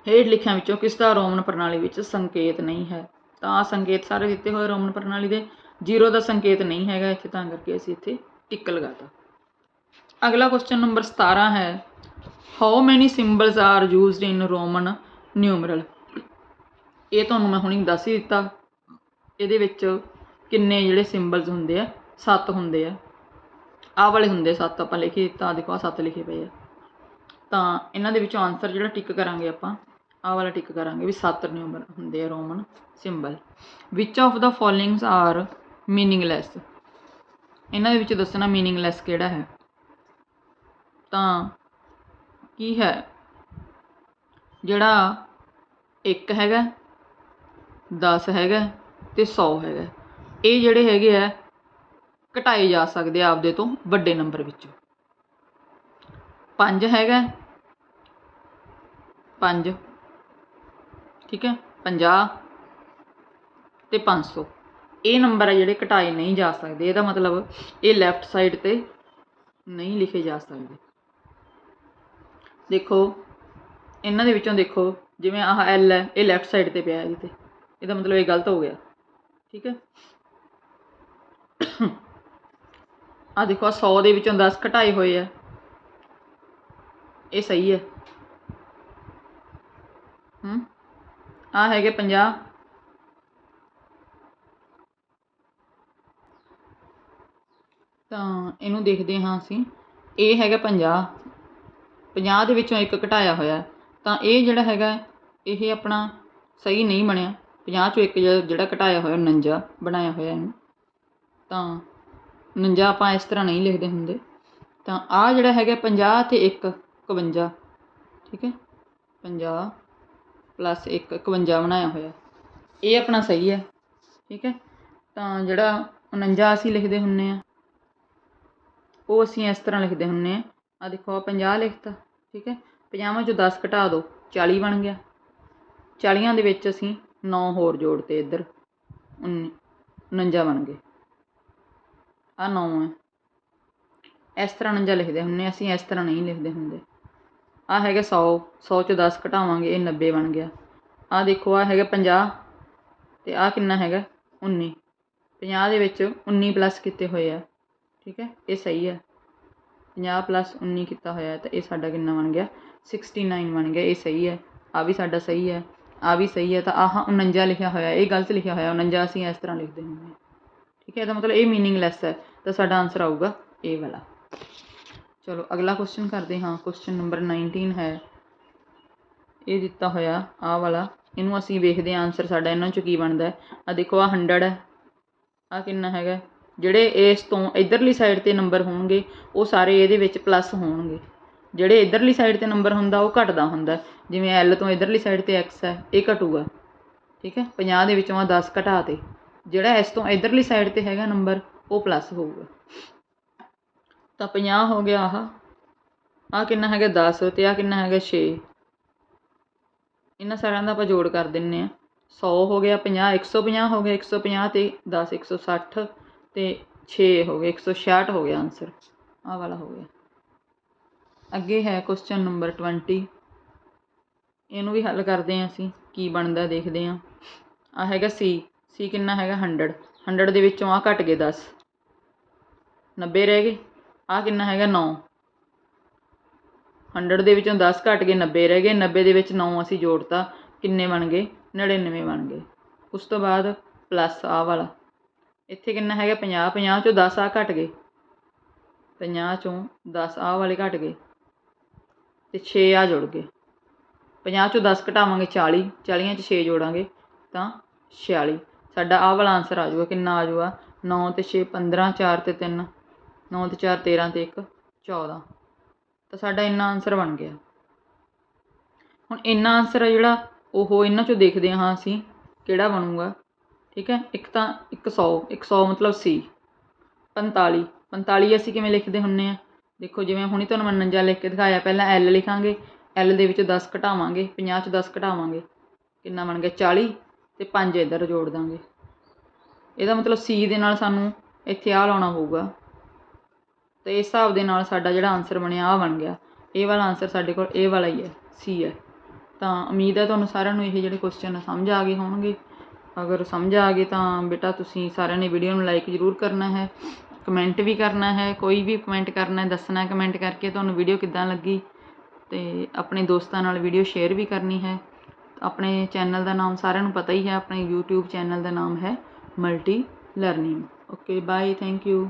S1: ਹੇਠ ਲਿਖਿਆਂ ਵਿੱਚੋਂ ਕਿਸ ਦਾ ਰੋਮਨ ਪ੍ਰਣਾਲੀ ਵਿੱਚ ਸੰਕੇਤ ਨਹੀਂ ਹੈ? ਤਾਂ ਸੰਕੇਤ ਸਾਰੇ ਦਿੱਤੇ ਹੋਏ ਰੋਮਨ ਪ੍ਰਣਾਲੀ ਦੇ। ਜੀਰੋ ਦਾ ਸੰਕੇਤ ਨਹੀਂ ਹੈਗਾ ਇੱਥੇ, ਤਾਂ ਕਰਕੇ ਅਸੀਂ ਇੱਥੇ ਟਿਕ ਲਗਾਤਾ। ਅਗਲਾ ਕੁਐਸਚਨ ਨੰਬਰ 17 ਹੈ how many symbols are used in Roman numeral ਇਹ ਤੁਹਾਨੂੰ ਮੈਂ ਹੁਣੀ ਦੱਸ ਹੀ ਦਿੱਤਾ। ਇਹਦੇ ਵਿੱਚ ਕਿੰਨੇ ਜਿਹੜੇ ਸਿੰਬਲਸ ਹੁੰਦੇ ਆ, ਸੱਤ ਹੁੰਦੇ ਆ। ਆਹ ਵਾਲੇ ਹੁੰਦੇ ਸੱਤ, ਆਪਾਂ ਲਿਖ ਹੀ ਦਿੱਤਾ ਦੇਖੋ ਆਹ ਸੱਤ ਲਿਖੇ ਪਏ ਆ। ਤਾਂ ਇਹਨਾਂ ਦੇ ਵਿੱਚੋਂ ਆਨਸਰ ਜਿਹੜਾ ਟਿਕ ਕਰਾਂਗੇ ਆਪਾਂ। ਆਹ ਵਾਲਾ ਟਿਕ ਕਰਾਂਗੇ ਵੀ ਸੱਤ ਨਿਊਮਰ ਹੁੰਦੇ ਆ Roman symbol. Which of the followings are meaningless ਇਹਨਾਂ ਦੇ ਵਿੱਚ ਦੱਸਣਾ ਮੀਨਿੰਗਲੈਸ ਕਿਹੜਾ ਹੈ? ਤਾਂ ਕੀ ਹੈ? ਜਿਹੜਾ 1 ਹੈਗਾ 10 ਹੈਗਾ ਤੇ 100 ਹੈਗਾ। ਇਹ ਜਿਹੜੇ ਹੈਗੇ ਆ, ਘਟਾਏ ਜਾ ਸਕਦੇ ਆ ਆਪਦੇ ਤੋਂ ਵੱਡੇ ਨੰਬਰ ਵਿੱਚੋਂ। 5 ਹੈਗਾ 5 ਠੀਕ ਹੈ? 50 ਤੇ 500 ਇਹ ਨੰਬਰ ਆ ਜਿਹੜੇ ਘਟਾਏ ਨਹੀਂ ਜਾ ਸਕਦੇ। ਇਹਦਾ ਮਤਲਬ ਇਹ ਲੈਫਟ ਸਾਈਡ ਤੇ ਨਹੀਂ ਲਿਖੇ ਜਾ ਸਕਦੇ। ਦੇਖੋ, ਇਹਨਾਂ ਦੇ ਵਿੱਚੋਂ ਦੇਖੋ, ਜਿਵੇਂ ਆਹ ਐਲ ਹੈ, ਇਹ ਲੈਫਟ ਸਾਈਡ ਤੇ ਪਿਆ ਇਹਦੇ ਤੇ। ਇਹਦਾ ਮਤਲਬ ਇਹ ਗਲਤ ਹੋ ਗਿਆ। ਠੀਕ ਹੈ? ਆ ਦੇਖੋ, ਆਹ 100 ਦੇ ਵਿੱਚੋਂ 10 ਘਟਾਏ ਹੋਏ ਆ। ਇਹ ਸਹੀ ਹੈ। ਆ ਹੈਗੇ 50 ਤਾਂ ਇਹਨੂੰ ਦੇਖਦੇ ਹਾਂ ਅਸੀਂ। ਇਹ ਹੈਗਾ 50 50 ਦੇ ਵਿੱਚੋਂ ਇੱਕ ਘਟਾਇਆ ਹੋਇਆ ਤਾਂ ਇਹ ਜਿਹੜਾ ਹੈਗਾ ਇਹ ਆਪਣਾ ਸਹੀ ਨਹੀਂ ਬਣਿਆ। 50 ਚੋਂ ਇੱਕ ਜਿਹੜਾ ਘਟਾਇਆ ਹੋਇਆ 49 ਬਣਾਇਆ ਹੋਇਆ ਇਹਨੂੰ। ਤਾਂ 49 ਆਪਾਂ ਇਸ ਤਰ੍ਹਾਂ ਨਹੀਂ ਲਿਖਦੇ ਹੁੰਦੇ। ਤਾਂ ਆ ਜਿਹੜਾ ਹੈਗਾ 50 ਤੇ 1 51 ਠੀਕ ਹੈ? 50 ਪਲੱਸ 1 51 ਬਣਾਇਆ ਹੋਇਆ। ਇਹ ਆਪਣਾ ਸਹੀ ਹੈ, ਠੀਕ ਹੈ? ਤਾਂ ਜਿਹੜਾ 49 ਅਸੀਂ ਲਿਖਦੇ ਹੁੰਨੇ ਆ, ਉਹ ਅਸੀਂ ਇਸ ਤਰ੍ਹਾਂ ਲਿਖਦੇ ਹੁੰਨੇ ਆ। ਆ ਦੇਖੋ ਆ 50 ਲਿਖਤਾ, ਠੀਕ ਹੈ? 50 ਚੋਂ 10 ਘਟਾ ਦਿਓ 40 ਬਣ ਗਿਆ। 40 ਦੇ ਵਿੱਚ ਅਸੀਂ 9 ਹੋਰ ਜੋੜਤੇ ਇੱਧਰ 49 ਬਣ ਗਏ। ਆ 9 ਹੈ। ਇਸ ਤਰ੍ਹਾਂ 49 ਲਿਖਦੇ ਹੁੰਨੇ ਅਸੀਂ ਇਸ ਤਰ੍ਹਾਂ ਨਹੀਂ ਲਿਖਦੇ ਹੁੰਦੇ। ਆ ਹੈਗਾ 100 100 ਚੋਂ 10 ਘਟਾਵਾਂਗੇ, ਇਹ 90 ਬਣ ਗਿਆ। ਆ ਦੇਖੋ ਆ ਹੈਗਾ 50 ਤੇ ਆ ਕਿੰਨਾ ਹੈਗਾ? 19 50 ਦੇ ਵਿੱਚ 19 ਪਲੱਸ ਕੀਤੇ ਹੋਏ ਆ, ਠੀਕ ਹੈ? ਇਹ ਸਹੀ ਹੈ 50 ਪਲੱਸ 19 ਕੀਤਾ ਹੋਇਆ ਹੈ ਤਾਂ ਇਹ ਸਾਡਾ ਕਿੰਨਾ ਬਣ ਗਿਆ? 69 ਬਣ ਗਿਆ, ਇਹ ਸਹੀ ਹੈ ਆ ਵੀ ਸਾਡਾ ਸਹੀ ਹੈ ਆ ਵੀ ਸਹੀ ਹੈ ਤਾਂ ਆਹ 49 ਲਿਖਿਆ ਹੋਇਆ, ਇਹ ਗਲਤ ਲਿਖਿਆ ਹੋਇਆ 49 ਅਸੀਂ ਇਸ ਤਰ੍ਹਾਂ ਲਿਖਦੇ ਹੁੰਦੇ ਹਾਂ। ਠੀਕ ਹੈ, ਇਹਦਾ ਮਤਲਬ ਇਹ ਮੀਨਿੰਗਲੈਸ ਹੈ। ਤਾਂ ਸਾਡਾ ਆਨਸਰ ਆਊਗਾ ਇਹ ਵਾਲਾ। ਚਲੋ, ਅਗਲਾ ਕੁਐਸਚਨ ਕਰਦੇ ਹਾਂ। ਕੁਐਸਚਨ ਨੰਬਰ 19 ਹੈ। ਇਹ ਦਿੱਤਾ ਹੋਇਆ, ਆਹ ਵਾਲਾ। ਇਹਨੂੰ ਅਸੀਂ ਵੇਖਦੇ ਹਾਂ ਆਨਸਰ ਸਾਡਾ, ਇਹਨਾਂ ਚੋਂ ਕੀ ਬਣਦਾ ਆ ਦੇਖੋ ਆ 100 ਹੈ। ਆ ਕਿੰਨਾ ਹੈਗਾ ਜਿਹੜੇ ਇਸ ਤੋਂ ਇਧਰਲੀ ਸਾਈਡ ਤੇ ਨੰਬਰ ਹੋਣਗੇ, ਉਹ ਸਾਰੇ ਇਹਦੇ ਵਿੱਚ ਪਲੱਸ ਹੋਣਗੇ। ਜਿਹੜੇ ਇਧਰਲੀ ਸਾਈਡ ਤੇ ਨੰਬਰ ਹੁੰਦਾ, ਉਹ ਘਟਦਾ ਹੁੰਦਾ ਜਿਵੇਂ ਐਲ ਤੋਂ ਇਧਰਲੀ ਸਾਈਡ ਤੇ ਐਕਸ ਹੈ, ਇਹ ਘਟੂਗਾ। ਠੀਕ ਹੈ? 50 ਦੇ ਵਿੱਚੋਂ ਆ 10 ਘਟਾ ਤੇ। ਜਿਹੜਾ ਇਸ ਤੋਂ ਇਧਰਲੀ ਸਾਈਡ ਤੇ ਹੈਗਾ ਨੰਬਰ ਉਹ ਪਲੱਸ ਹੋਊਗਾ। ਤਾਂ 50 ਹੋ ਗਿਆ ਆਹ। ਆ ਕਿੰਨਾ ਹੈਗਾ 10 ਤੇ ਆ ਕਿੰਨਾ ਹੈਗਾ 6 ਇਹਨਾਂ ਸਾਰਿਆਂ ਦਾ ਆਪਾਂ ਜੋੜ ਕਰ ਦਿੰਨੇ ਆ। 100 ਹੋ ਗਿਆ 50 150 ਹੋ ਗਿਆ 150 ਤੇ 10 160 ਤੇ 6 ਹੋ ਗਏ 166 ਹੋ ਗਿਆ ਆਨਸਰ ਆਹ ਵਾਲਾ ਹੋ ਗਿਆ। ਅੱਗੇ ਹੈ ਕੁਐਸਚਨ ਨੰਬਰ 20 ਇਹਨੂੰ ਵੀ ਹੱਲ ਕਰਦੇ ਹਾਂ ਅਸੀਂ, ਕੀ ਬਣਦਾ ਦੇਖਦੇ ਹਾਂ। ਆ ਹੈਗਾ ਸੀ ਸੀ ਕਿੰਨਾ ਹੈਗਾ? 100 100 ਦੇ ਵਿੱਚੋਂ ਆ ਘਟ ਗਏ 10 90 ਰਹਿ ਗਏ। ਆਹ ਕਿੰਨਾ ਹੈਗਾ 9 100 ਦੇ ਵਿੱਚੋਂ 10 ਘਟ ਗਏ 90 ਰਹਿ ਗਏ। 90 ਦੇ ਵਿੱਚ 9 ਅਸੀਂ ਜੋੜਤਾ, ਕਿੰਨੇ ਬਣ ਗਏ? 99 ਬਣ ਗਏ। ਉਸ ਤੋਂ ਬਾਅਦ ਪਲੱਸ ਆ ਵਾਲਾ। ਇੱਥੇ ਕਿੰਨਾ ਹੈਗਾ 50 50 ਚੋਂ 10 ਆ ਘਟ ਗਏ। 50 ਚੋਂ 10 ਆ ਵਾਲੇ ਘਟ ਗਏ। ਤੇ 6 ਆ ਜੁੜ ਗਏ। 50 ਚੋਂ 10 ਘਟਾਵਾਂਗੇ 40 40 ਚ 6 ਜੋੜਾਂਗੇ ਤਾਂ 46 ਸਾਡਾ ਆਹ ਵਾਲਾ ਆਨਸਰ ਆ ਜਾਊਗਾ। ਕਿੰਨਾ ਆ ਜਾਊਗਾ? 9 ਤੇ 6 15 4 ਤੇ 3 ਨੌ ਤੇ ਚਾਰ 13 ਤੇ 1 14 ਤਾਂ ਸਾਡਾ ਇੰਨਾ ਆਨਸਰ ਬਣ ਗਿਆ। ਹੁਣ ਇੰਨਾ ਆਨਸਰ ਹੈ ਜਿਹੜਾ, ਉਹ ਇਹਨਾਂ ਚੋਂ ਦੇਖਦੇ ਹਾਂ ਅਸੀਂ ਕਿਹੜਾ ਬਣੂਗਾ। ਠੀਕ ਹੈ? ਇੱਕ ਤਾਂ 100 100 ਮਤਲਬ ਸੀ। 45 45 ਅਸੀਂ ਕਿਵੇਂ ਲਿਖਦੇ ਹੁੰਨੇ ਆ? ਦੇਖੋ, ਜਿਵੇਂ ਹੁਣੀ ਤੁਹਾਨੂੰ ਮੈਂ 49 ਲਿਖ ਕੇ ਦਿਖਾਇਆ, ਪਹਿਲਾਂ ਐਲ ਲਿਖਾਂਗੇ। ਐਲ ਦੇ ਵਿੱਚ 10 ਘਟਾਵਾਂਗੇ 50 ਚ 10 ਘਟਾਵਾਂਗੇ। ਕਿੰਨਾ ਬਣ ਗਿਆ? 40 ਤੇ 5 ਇੱਧਰ ਜੋੜ ਦਾਂਗੇ। ਇਹਦਾ ਮਤਲਬ ਸੀ ਦੇ ਨਾਲ ਸਾਨੂੰ ਇੱਥੇ ਆ ਲਾਉਣਾ ਹੋਊਗਾ। ਤੇ ਇਸ ਹਿਸਾਬ ਦੇ ਨਾਲ ਸਾਡਾ ਜਿਹੜਾ ਆਨਸਰ ਬਣਿਆ ਆ ਬਣ ਗਿਆ। ਇਹ ਵਾਲਾ ਆਨਸਰ ਸਾਡੇ ਕੋਲ ਇਹ ਵਾਲਾ ਹੀ ਹੈ ਸੀ ਹੈ। ਤਾਂ ਉਮੀਦ ਹੈ ਤੁਹਾਨੂੰ ਸਾਰਿਆਂ ਨੂੰ ਇਹ ਜਿਹੜੇ ਕੁਐਸਚਨ ਸਮਝ ਆ ਗਏ ਹੋਣਗੇ। ਅਗਰ ਸਮਝ ਆ ਗਏ ਤਾਂ ਬੇਟਾ ਤੁਸੀਂ ਸਾਰਿਆਂ ਨੇ ਵੀਡੀਓ ਨੂੰ ਲਾਈਕ ਜ਼ਰੂਰ ਕਰਨਾ ਹੈ। ਕਮੈਂਟ ਵੀ ਕਰਨਾ ਹੈ। ਕੋਈ ਵੀ ਕਮੈਂਟ ਕਰਨਾ ਹੈ, ਦੱਸਣਾ ਕਮੈਂਟ ਕਰਕੇ ਤੁਹਾਨੂੰ ਵੀਡੀਓ ਕਿੱਦਾਂ ਲੱਗੀ ਤੇ ਆਪਣੇ ਦੋਸਤਾਂ ਨਾਲ ਵੀਡੀਓ ਸ਼ੇਅਰ ਵੀ ਕਰਨੀ ਹੈ। ਆਪਣੇ ਚੈਨਲ ਦਾ ਨਾਮ ਸਾਰਿਆਂ ਨੂੰ ਪਤਾ ਹੀ ਹੈ, ਆਪਣੇ YouTube ਚੈਨਲ ਦਾ ਨਾਮ ਹੈ multi learning okay bye thank you